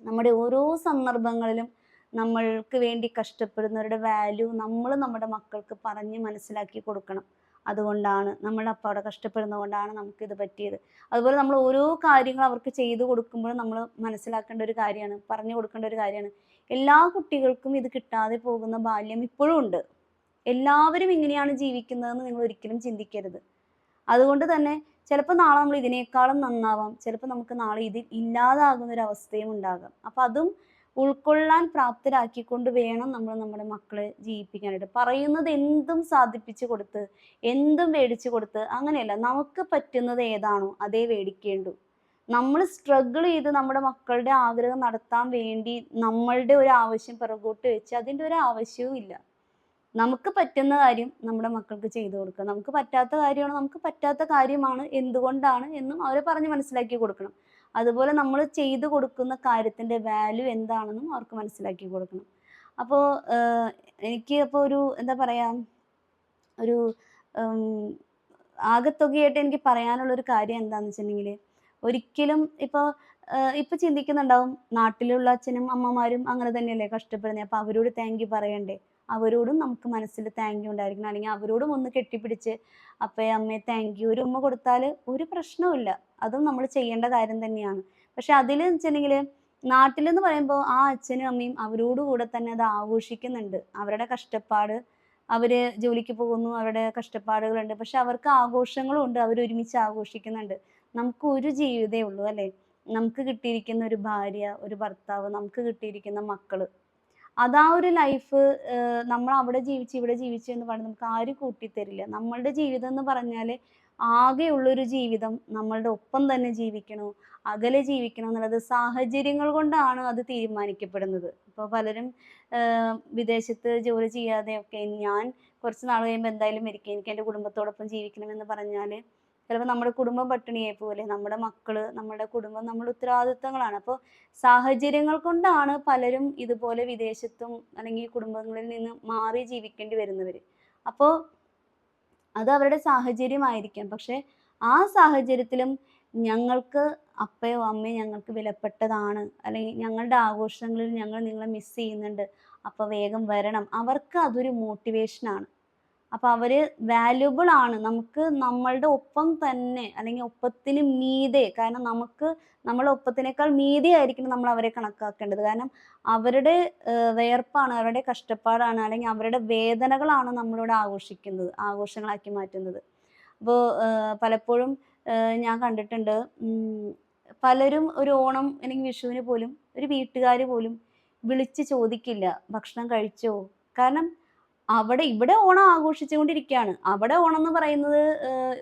നമ്മുടെ ഓരോ സന്ദർഭങ്ങളിലും നമ്മൾക്ക് വേണ്ടി കഷ്ടപ്പെടുന്നവരുടെ വാല്യൂ നമ്മൾ നമ്മുടെ മക്കൾക്ക് പറഞ്ഞ് മനസ്സിലാക്കി കൊടുക്കണം. അതുകൊണ്ടാണ് നമ്മുടെ അപ്പ അവിടെ കഷ്ടപ്പെടുന്നത് കൊണ്ടാണ് നമുക്കിത് പറ്റിയത്. അതുപോലെ നമ്മൾ ഓരോ കാര്യങ്ങൾ അവർക്ക് ചെയ്തു കൊടുക്കുമ്പോൾ നമ്മൾ മനസ്സിലാക്കേണ്ട ഒരു കാര്യമാണ് പറഞ്ഞു കൊടുക്കേണ്ട ഒരു കാര്യമാണ്. എല്ലാ കുട്ടികൾക്കും ഇത് കിട്ടാതെ പോകുന്ന ബാല്യം ഇപ്പോഴും ഉണ്ട്. എല്ലാവരും ഇങ്ങനെയാണ് ജീവിക്കുന്നതെന്ന് നിങ്ങൾ ഒരിക്കലും ചിന്തിക്കരുത്. അതുകൊണ്ട് തന്നെ ചിലപ്പോൾ നാളെ നമ്മൾ ഇതിനേക്കാളും നന്നാവാം ചിലപ്പോൾ നമുക്ക് നാളെ ഇത് ഇല്ലാതാകുന്ന ഒരു അവസ്ഥയും ഉണ്ടാകാം. അപ്പം അതും ഉൾക്കൊള്ളാൻ പ്രാപ്തരാക്കിക്കൊണ്ട് വേണം നമ്മൾ നമ്മുടെ മക്കളെ ജീവിപ്പിക്കാനായിട്ട്. പറയുന്നത് എന്തും സാധിപ്പിച്ചു കൊടുത്ത് എന്തും മേടിച്ചു കൊടുത്ത് അങ്ങനെയല്ല. നമുക്ക് പറ്റുന്നത് ഏതാണോ അതേ മേടിക്കേണ്ടു. നമ്മൾ സ്ട്രഗിൾ ചെയ്ത് നമ്മുടെ മക്കളുടെ ആഗ്രഹം നടത്താൻ വേണ്ടി നമ്മളുടെ ഒരു ആവശ്യം പിറകോട്ട് വെച്ച് അതിന്റെ ഒരു ആവശ്യവും ഇല്ല. നമുക്ക് പറ്റുന്ന കാര്യം നമ്മുടെ മക്കൾക്ക് ചെയ്തു കൊടുക്കുക. നമുക്ക് പറ്റാത്ത കാര്യമാണ്? നമുക്ക് പറ്റാത്ത കാര്യമാണ് എന്തുകൊണ്ടാണ് എന്നും അവരെ പറഞ്ഞ് മനസ്സിലാക്കി കൊടുക്കണം. അതുപോലെ നമ്മൾ ചെയ്തു കൊടുക്കുന്ന കാര്യത്തിന്റെ വാല്യൂ എന്താണെന്നും അവർക്ക് മനസ്സിലാക്കി കൊടുക്കണം. അപ്പോൾ എനിക്ക് അപ്പോൾ ഒരു എന്താ പറയുക ഒരു ആകത്തുകയായിട്ട് എനിക്ക് പറയാനുള്ളൊരു കാര്യം എന്താണെന്ന് വെച്ചിട്ടുണ്ടെങ്കിൽ ഒരിക്കലും ഇപ്പോൾ ഇപ്പോൾ ചിന്തിക്കുന്നുണ്ടാവും നാട്ടിലുള്ള അച്ഛനും അമ്മമാരും അങ്ങനെ തന്നെയല്ലേ കഷ്ടപ്പെടുന്നത് അപ്പോൾ അവരോട് താങ്ക് യു പറയണ്ടേ. അവരോടും നമുക്ക് മനസ്സിൽ താങ്ക് യു ഉണ്ടായിരിക്കണം. അല്ലെങ്കിൽ അവരോടും ഒന്ന് കെട്ടിപ്പിടിച്ച് അപ്പേ അമ്മേ താങ്ക് യു ഒരു ഉമ്മ കൊടുത്താൽ ഒരു പ്രശ്നവുമില്ല അതും നമ്മൾ ചെയ്യേണ്ട കാര്യം തന്നെയാണ്. പക്ഷെ അതിൽ വെച്ചിട്ടുണ്ടെങ്കിൽ നാട്ടിലെന്ന് പറയുമ്പോൾ ആ അച്ഛനും അമ്മയും അവരോട് കൂടെ തന്നെ അത് ആഘോഷിക്കുന്നുണ്ട്. അവരുടെ കഷ്ടപ്പാട് അവർ ജോലിക്ക് പോകുന്നു അവരുടെ കഷ്ടപ്പാടുകളുണ്ട്. പക്ഷെ അവർക്ക് ആഘോഷങ്ങളും ഉണ്ട്. അവർ ഒരുമിച്ച് ആഘോഷിക്കുന്നുണ്ട്. നമുക്ക് ഒരു ജീവിതമേ ഉള്ളൂ അല്ലേ? നമുക്ക് കിട്ടിയിരിക്കുന്ന ഒരു ഭാര്യ ഒരു ഭർത്താവ് നമുക്ക് കിട്ടിയിരിക്കുന്ന മക്കൾ. അതാ ഒരു ലൈഫ് നമ്മൾ അവിടെ ജീവിച്ച് ഇവിടെ ജീവിച്ചു എന്ന് പറഞ്ഞ് നമുക്ക് ആരും കൂട്ടിത്തരില്ല. നമ്മളുടെ ജീവിതം എന്ന് പറഞ്ഞാൽ ആകെയുള്ളൊരു ജീവിതം നമ്മളുടെ ഒപ്പം തന്നെ ജീവിക്കണോ അകലെ ജീവിക്കണം എന്നുള്ളത് സാഹചര്യങ്ങൾ കൊണ്ടാണ് അത് തീരുമാനിക്കപ്പെടുന്നത്. ഇപ്പോൾ പലരും വിദേശത്ത് ജോലി ചെയ്യാതെയൊക്കെ ഞാൻ കുറച്ച് നാൾ കഴിയുമ്പോൾ എന്തായാലും മരിക്കും. എനിക്ക് എന്റെ കുടുംബത്തോടൊപ്പം ജീവിക്കണമെന്ന് പറഞ്ഞാൽ ചിലപ്പോൾ നമ്മുടെ കുടുംബം പട്ടിണിയായി പോലെ നമ്മുടെ മക്കൾ നമ്മുടെ കുടുംബം നമ്മുടെ ഉത്തരവാദിത്തങ്ങളാണ്. അപ്പോൾ സാഹചര്യങ്ങൾ കൊണ്ടാണ് പലരും ഇതുപോലെ വിദേശത്തും അല്ലെങ്കിൽ കുടുംബങ്ങളിൽ നിന്ന് മാറി ജീവിക്കേണ്ടി വരുന്നവർ അപ്പോൾ അത് അവരുടെ സാഹചര്യമായിരിക്കാം. പക്ഷെ ആ സാഹചര്യത്തിലും ഞങ്ങൾക്ക് അപ്പയോ അമ്മയോ ഞങ്ങൾക്ക് വിലപ്പെട്ടതാണ്. അല്ലെങ്കിൽ ഞങ്ങളുടെ ആഘോഷങ്ങളിൽ ഞങ്ങൾ നിങ്ങളെ മിസ് ചെയ്യുന്നുണ്ട്. അപ്പോൾ വേഗം വരണം. അവർക്ക് അതൊരു മോട്ടിവേഷനാണ് അപ്പോൾ അവർ വാല്യുബിൾ ആണ്. നമുക്ക് നമ്മളുടെ ഒപ്പം തന്നെ അല്ലെങ്കിൽ ഒപ്പത്തിന് മീതെ കാരണം നമുക്ക് നമ്മളെ ഒപ്പത്തിനേക്കാൾ മീതെ ആയിരിക്കണം നമ്മൾ അവരെ കണക്കാക്കേണ്ടത്. കാരണം അവരുടെ വേർപ്പാണ് അവരുടെ കഷ്ടപ്പാടാണ് അല്ലെങ്കിൽ അവരുടെ വേദനകളാണ് നമ്മളിവിടെ ആഘോഷിക്കുന്നത് ആഘോഷങ്ങളാക്കി മാറ്റുന്നത്. അപ്പോൾ പലപ്പോഴും ഞാൻ കണ്ടിട്ടുണ്ട് പലരും ഒരു ഓണം അല്ലെങ്കിൽ വിഷുവിന് പോലും ഒരു വീട്ടുകാർ പോലും വിളിച്ച് ചോദിക്കില്ല ഭക്ഷണം കഴിച്ചോ? കാരണം അവിടെ ഇവിടെ ഓണം ആഘോഷിച്ചുകൊണ്ടിരിക്കുകയാണ്. അവിടെ ഓണം എന്ന് പറയുന്നത്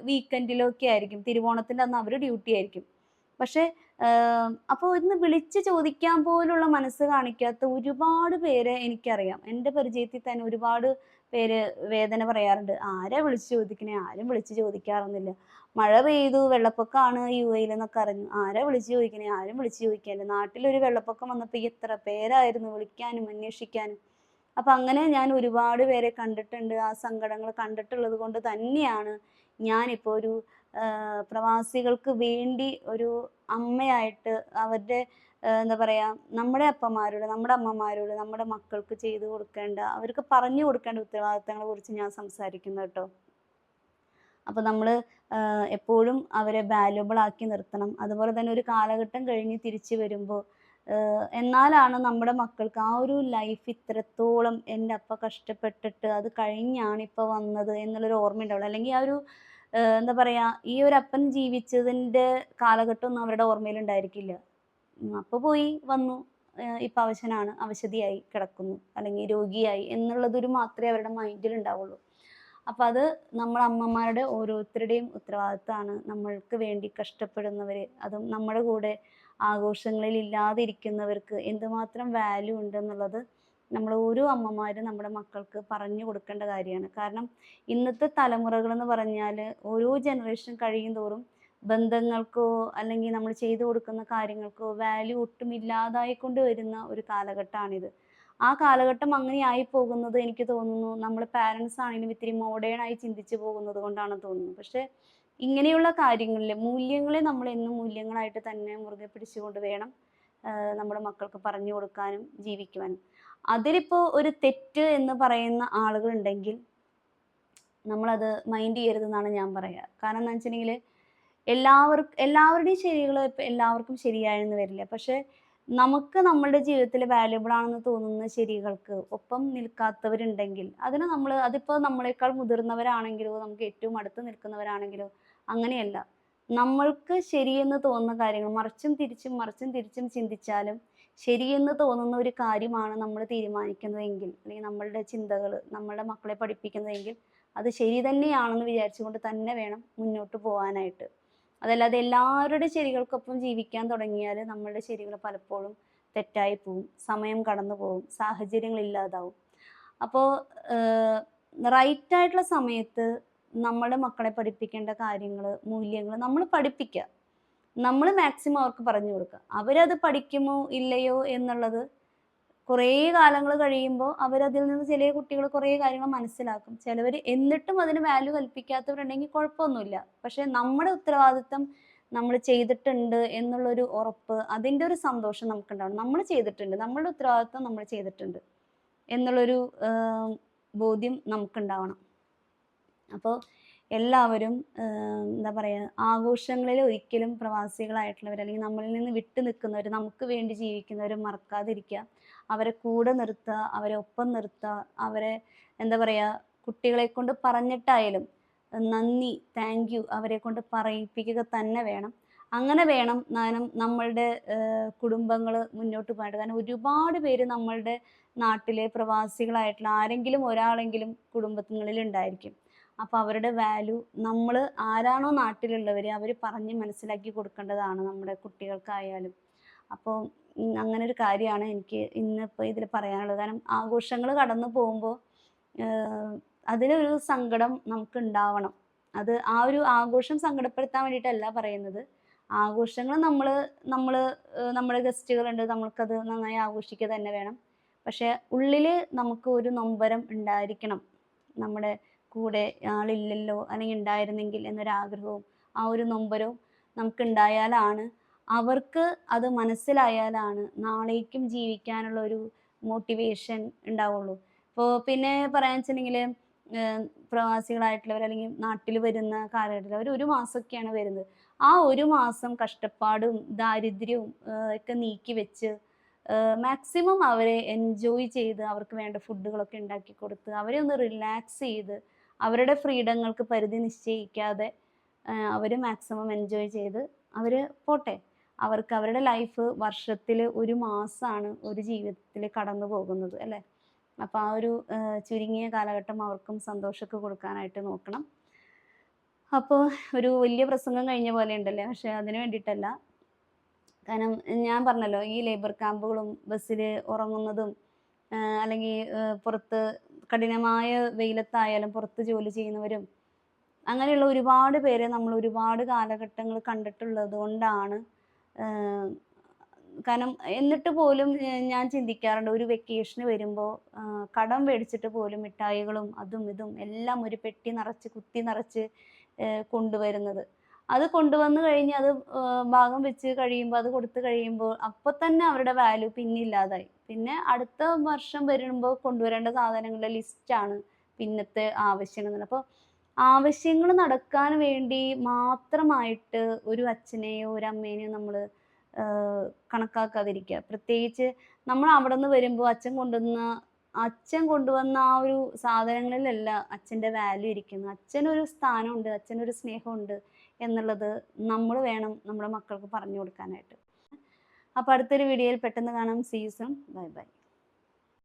വീക്കെൻഡിലൊക്കെ ആയിരിക്കും. തിരുവോണത്തിന്റെ അന്ന് അവർ ഡ്യൂട്ടി ആയിരിക്കും. പക്ഷെ അപ്പോൾ ഇന്ന് വിളിച്ച് ചോദിക്കാൻ പോലുള്ള മനസ്സ് കാണിക്കാത്ത ഒരുപാട് പേരെ എനിക്കറിയാം. എന്റെ പരിചയത്തിൽ തന്നെ ഒരുപാട് പേര് വേദന പറയാറുണ്ട്. ആരെ വിളിച്ച് ചോദിക്കണേ? ആരും വിളിച്ച് ചോദിക്കാറൊന്നുമില്ല. മഴ പെയ്തു വെള്ളപ്പൊക്കമാണ് യു എയിൽ എന്നൊക്കെ അറിഞ്ഞു. ആരാ വിളിച്ച് ചോദിക്കണേ? ആരും വിളിച്ച് ചോദിക്കാനില്ല നാട്ടിലൊരു വെള്ളപ്പൊക്കം വന്നപ്പോൾ എത്ര പേരായിരുന്നു വിളിക്കാനും അന്വേഷിക്കാനും. അപ്പം അങ്ങനെ ഞാൻ ഒരുപാട് പേരെ കണ്ടിട്ടുണ്ട്. ആ സങ്കടങ്ങൾ കണ്ടിട്ടുള്ളത് കൊണ്ട് തന്നെയാണ് ഞാനിപ്പോൾ ഒരു പ്രവാസികൾക്ക് വേണ്ടി ഒരു അമ്മയായിട്ട് അവരുടെ എന്താ പറയുക നമ്മുടെ അപ്പന്മാരോട് നമ്മുടെ അമ്മമാരോട് നമ്മുടെ മക്കൾക്ക് ചെയ്തു കൊടുക്കേണ്ട അവർക്ക് പറഞ്ഞു കൊടുക്കേണ്ട ഉത്തരവാദിത്തങ്ങളെ കുറിച്ച് ഞാൻ സംസാരിക്കുന്നു കേട്ടോ. അപ്പോൾ നമ്മൾ എപ്പോഴും അവരെ വാല്യുബിൾ ആക്കി നിർത്തണം. അതുപോലെ തന്നെ ഒരു കാലഘട്ടം കഴിഞ്ഞ് തിരിച്ചു വരുമ്പോൾ എന്നാലാണ് നമ്മുടെ മക്കൾക്ക് ആ ഒരു ലൈഫ് ഇത്രത്തോളം എന്റെ അപ്പ കഷ്ടപ്പെട്ടിട്ട് അത് കഴിഞ്ഞാണ് ഇപ്പോൾ വന്നത് എന്നുള്ളൊരു ഓർമ്മ ഉണ്ടാവുള്ളൂ അല്ലെങ്കിൽ ആ ഒരു എന്താ പറയുക ഈ ഒരു അപ്പൻ ജീവിച്ചതിന്റെ കാലഘട്ടമൊന്നും അവരുടെ ഓർമ്മയിൽ ഉണ്ടായിരിക്കില്ല അപ്പോൾ പോയി വന്നു. ഇപ്പം അവശനാണ് അവശതിയായി കിടക്കുന്നു അല്ലെങ്കിൽ രോഗിയായി എന്നുള്ളതൊരു മാത്രമേ അവരുടെ മൈൻഡിൽ ഉണ്ടാവുള്ളൂ അപ്പം അത് നമ്മൾ അമ്മമാരുടെ ഓരോരുത്തരുടെയും ഉത്തരവാദിത്തമാണ് നമ്മൾക്ക് വേണ്ടി കഷ്ടപ്പെടുന്നവർ അതും നമ്മുടെ കൂടെ ആഘോഷങ്ങളിൽ ഇല്ലാതിരിക്കുന്നവർക്ക് എന്തുമാത്രം വാല്യൂ ഉണ്ടെന്നുള്ളത് നമ്മൾ ഓരോ അമ്മമാരും നമ്മുടെ മക്കൾക്ക് പറഞ്ഞു കൊടുക്കേണ്ട കാര്യമാണ്. കാരണം ഇന്നത്തെ തലമുറകൾ എന്ന് പറഞ്ഞാൽ ഓരോ ജനറേഷൻ കഴിയും തോറും ബന്ധങ്ങൾക്കോ അല്ലെങ്കിൽ നമ്മൾ ചെയ്തു കൊടുക്കുന്ന കാര്യങ്ങൾക്കോ വാല്യൂ ഒട്ടും ഇല്ലാതായിക്കൊണ്ട് വരുന്ന ഒരു കാലഘട്ടമാണിത്. ആ കാലഘട്ടം അങ്ങനെ ആയി പോകുന്നത് എനിക്ക് തോന്നുന്നു. നമ്മൾ പാരൻസ് ആണെങ്കിലും ഇത്തിരി മോഡേൺ ആയി ചിന്തിച്ചു പോകുന്നത് കൊണ്ടാണ് തോന്നുന്നത് പക്ഷെ ഇങ്ങനെയുള്ള കാര്യങ്ങളിൽ മൂല്യങ്ങളെ നമ്മൾ എന്നും മൂല്യങ്ങളായിട്ട് തന്നെ മുറുകെ പിടിച്ചുകൊണ്ട് വേണം നമ്മുടെ മക്കൾക്ക് പറഞ്ഞു കൊടുക്കാനും ജീവിക്കുവാനും അതിലിപ്പോൾ ഒരു തെറ്റ് എന്ന് പറയുന്ന ആളുകളുണ്ടെങ്കിൽ നമ്മളത് മൈൻഡ് ചെയ്യരുതെന്നാണ് ഞാൻ പറയുക കാരണം എന്താ വെച്ചിട്ടുണ്ടെങ്കിൽ എല്ലാവർക്കും എല്ലാവരുടെയും ശരികൾ എല്ലാവർക്കും ശരിയായെന്ന് വരില്ല. പക്ഷേ നമുക്ക് നമ്മളുടെ ജീവിതത്തിൽ വാല്യുബിൾ ആണെന്ന് തോന്നുന്ന ശരികൾക്ക് ഒപ്പം നിൽക്കാത്തവരുണ്ടെങ്കിൽ അതിന് നമ്മൾ അതിപ്പോൾ നമ്മളെക്കാൾ മുതിർന്നവരാണെങ്കിലോ നമുക്ക് ഏറ്റവും അടുത്ത് നിൽക്കുന്നവരാണെങ്കിലോ അങ്ങനെയല്ല. നമ്മൾക്ക് ശരിയെന്ന് തോന്നുന്ന കാര്യങ്ങൾ മറിച്ചും തിരിച്ചും മറിച്ചും തിരിച്ചും ചിന്തിച്ചാലും ശരിയെന്ന് തോന്നുന്ന ഒരു കാര്യമാണ് നമ്മൾ തീരുമാനിക്കുന്നതെങ്കിൽ അല്ലെങ്കിൽ നമ്മളുടെ ചിന്തകൾ നമ്മളുടെ മക്കളെ പഠിപ്പിക്കുന്നതെങ്കിൽ അത് ശരി തന്നെയാണെന്ന് വിചാരിച്ചുകൊണ്ട് തന്നെ വേണം മുന്നോട്ട് പോകാനായിട്ട്. അതല്ലാതെ എല്ലാവരുടെ ശരികൾക്കൊപ്പം ജീവിക്കാൻ തുടങ്ങിയാൽ നമ്മളുടെ ശരികൾ പലപ്പോഴും തെറ്റായി പോവും സമയം കടന്നു പോകും സാഹചര്യങ്ങൾ ഇല്ലാതാവും. അപ്പോൾ റൈറ്റ് ആയിട്ടുള്ള സമയത്ത് നമ്മുടെ മക്കളെ പഠിപ്പിക്കേണ്ട കാര്യങ്ങൾ മൂല്യങ്ങൾ നമ്മൾ പഠിപ്പിക്കുക നമ്മൾ മാക്സിമം അവർക്ക് പറഞ്ഞു കൊടുക്കുക അവരത് പഠിക്കുമോ ഇല്ലയോ എന്നുള്ളത് കുറേ കാലങ്ങൾ കഴിയുമ്പോൾ അവരതിൽ നിന്ന് ചില കുട്ടികൾ കുറേ കാര്യങ്ങൾ മനസ്സിലാക്കും. ചിലവർ എന്നിട്ടും അതിന് വാല്യൂ കൽപ്പിക്കാത്തവരുണ്ടെങ്കിൽ കുഴപ്പമൊന്നുമില്ല പക്ഷെ നമ്മുടെ ഉത്തരവാദിത്തം നമ്മൾ ചെയ്തിട്ടുണ്ട് എന്നുള്ളൊരു ഉറപ്പ് അതിന്റെ ഒരു സന്തോഷം നമുക്കുണ്ടാവണം. നമ്മൾ ചെയ്തിട്ടുണ്ട്. നമ്മളുടെ ഉത്തരവാദിത്തം നമ്മൾ ചെയ്തിട്ടുണ്ട് എന്നുള്ളൊരു ബോധ്യം നമുക്കുണ്ടാവണം. അപ്പോൾ എല്ലാവരും എന്താ പറയുക ആഘോഷങ്ങളിൽ ഒരിക്കലും പ്രവാസികളായിട്ടുള്ളവർ അല്ലെങ്കിൽ നമ്മളിൽ നിന്ന് വിട്ടു നിൽക്കുന്നവർ നമുക്ക് വേണ്ടി ജീവിക്കുന്നവർ മറക്കാതിരിക്കുക. അവരെ കൂടെ നിർത്തുക അവരെ ഒപ്പം നിർത്തുക അവരെ എന്താ പറയുക കുട്ടികളെ കൊണ്ട് പറഞ്ഞിട്ടായാലും നന്ദി താങ്ക് യു അവരെ കൊണ്ട് പറയിപ്പിക്കുക തന്നെ വേണം. അങ്ങനെ വേണം നാനും നമ്മളുടെ കുടുംബങ്ങൾ മുന്നോട്ട് പോയിട്ട് കാരണം ഒരുപാട് പേര് നമ്മളുടെ നാട്ടിലെ പ്രവാസികളായിട്ടുള്ള ആരെങ്കിലും ഒരാളെങ്കിലും കുടുംബങ്ങളിൽ ഉണ്ടായിരിക്കും. അപ്പോൾ അവരുടെ വാല്യൂ നമ്മൾ ആരാണോ നാട്ടിലുള്ളവർ അവർ പറഞ്ഞ് മനസ്സിലാക്കി കൊടുക്കേണ്ടതാണ് നമ്മുടെ കുട്ടികൾക്കായാലും. അപ്പോൾ അങ്ങനെ ഒരു കാര്യമാണ് എനിക്ക് ഇന്നിപ്പോൾ ഇതിൽ പറയാനുള്ളത്. കാരണം ആഘോഷങ്ങൾ കടന്നു പോകുമ്പോൾ അതിലൊരു സങ്കടം നമുക്ക് ഉണ്ടാവണം അത് ആ ഒരു ആഘോഷം സങ്കടപ്പെടുത്താൻ വേണ്ടിയിട്ടല്ല പറയുന്നത്. ആഘോഷങ്ങൾ നമ്മൾ നമ്മൾ നമ്മുടെ ഗസ്റ്റുകളുണ്ട്. നമ്മൾക്കത് നന്നായി ആഘോഷിക്കുക തന്നെ വേണം. പക്ഷേ ഉള്ളിൽ നമുക്ക് ഒരു നൊമ്പരം ഉണ്ടായിരിക്കണം. നമ്മുടെ കൂടെ ആളില്ലല്ലോ അല്ലെങ്കിൽ ഉണ്ടായിരുന്നെങ്കിൽ എന്നൊരാഗ്രഹവും ആ ഒരു നൊമ്പരവും നമുക്ക് ഉണ്ടായാലാണ് അവർക്ക് അത് മനസ്സിലായാലാണ് നാളേക്കും ജീവിക്കാനുള്ള ഒരു മോട്ടിവേഷൻ ഉണ്ടാവുള്ളൂ. ഇപ്പോൾ പിന്നെ പറയാൻ വെച്ചിട്ടുണ്ടെങ്കിൽ പ്രവാസികളായിട്ടുള്ളവർ അല്ലെങ്കിൽ നാട്ടിൽ വരുന്ന കാലഘട്ടത്തിൽ അവർ ഒരു മാസമൊക്കെയാണ് വരുന്നത്. ആ ഒരു മാസം കഷ്ടപ്പാടും ദാരിദ്ര്യവും ഒക്കെ നീക്കി വെച്ച് മാക്സിമം അവരെ എൻജോയ് ചെയ്ത് അവർക്ക് വേണ്ട ഫുഡുകളൊക്കെ ഉണ്ടാക്കി കൊടുത്ത് അവരെ ഒന്ന് റിലാക്സ് ചെയ്ത് അവരുടെ ഫ്രീഡങ്ങൾക്ക് പരിധി നിശ്ചയിക്കാതെ അവർ മാക്സിമം എൻജോയ് ചെയ്ത് അവർ പോട്ടെ. അവർക്ക് അവരുടെ ലൈഫ് വർഷത്തിൽ ഒരു മാസമാണ് ഒരു ജീവിതത്തിൽ കടന്നു പോകുന്നത് അല്ലേ? അപ്പോൾ ആ ഒരു ചുരുങ്ങിയ കാലഘട്ടം അവർക്കും സന്തോഷമൊക്കെ കൊടുക്കാനായിട്ട് നോക്കണം. അപ്പോൾ ഒരു വലിയ പ്രസംഗം കഴിഞ്ഞ പോലെ ഉണ്ടല്ലേ? പക്ഷെ അതിന് വേണ്ടിയിട്ടല്ല. കാരണം ഞാൻ പറഞ്ഞല്ലോ ഈ ലേബർ ക്യാമ്പുകളും ബസ്സിൽ ഉറങ്ങുന്നതും അല്ലെങ്കിൽ പുറത്ത് കഠിനമായ വെയിലത്തായാലും പുറത്ത് ജോലി ചെയ്യുന്നവരും അങ്ങനെയുള്ള ഒരുപാട് പേരെ നമ്മൾ ഒരുപാട് കാലഘട്ടങ്ങൾ കണ്ടിട്ടുള്ളത് കൊണ്ടാണ് കാരണം എന്നിട്ട് പോലും ഞാൻ ചിന്തിക്കാറുണ്ട് ഒരു വെക്കേഷന് വരുമ്പോൾ കടം മേടിച്ചിട്ട് പോലും മിഠായികളും അതും ഇതും എല്ലാം ഒരു പെട്ടി നിറച്ച് കുത്തി നിറച്ച് കൊണ്ടുവരുന്നത്. അത് കൊണ്ടുവന്നു കഴിഞ്ഞ് അത് ഭാഗം വെച്ച് കഴിയുമ്പോൾ അത് കൊടുത്തു കഴിയുമ്പോൾ അപ്പോൾ തന്നെ അവരുടെ വാല്യൂ പിന്നെ ഇല്ലാതായി. പിന്നെ അടുത്ത വർഷം വരുമ്പോൾ കൊണ്ടുവരേണ്ട സാധനങ്ങളുടെ ലിസ്റ്റാണ് പിന്നത്തെ ആവശ്യങ്ങൾ അപ്പോൾ ആവശ്യങ്ങൾ നടക്കാൻ വേണ്ടി മാത്രമായിട്ട് ഒരു അച്ഛനെയോ ഒരു അമ്മേനെയോ നമ്മൾ കണക്കാക്കാതിരിക്കുക. പ്രത്യേകിച്ച് നമ്മൾ അവിടെ നിന്ന് വരുമ്പോൾ അച്ഛൻ കൊണ്ടുവന്ന അച്ഛൻ കൊണ്ടുവന്ന ആ ഒരു സാധനങ്ങളിലല്ല അച്ഛന്റെ വാല്യൂ ഇരിക്കുന്നത്. അച്ഛനൊരു സ്ഥാനമുണ്ട് അച്ഛനൊരു സ്നേഹമുണ്ട്. എന്നുള്ളത് നമ്മൾ വേണം നമ്മുടെ മക്കൾക്ക് പറഞ്ഞു കൊടുക്കാനായിട്ട്. അപ്പോൾ അടുത്തൊരു വീഡിയോയിൽ പെട്ടെന്ന് കാണാം. Season bye bye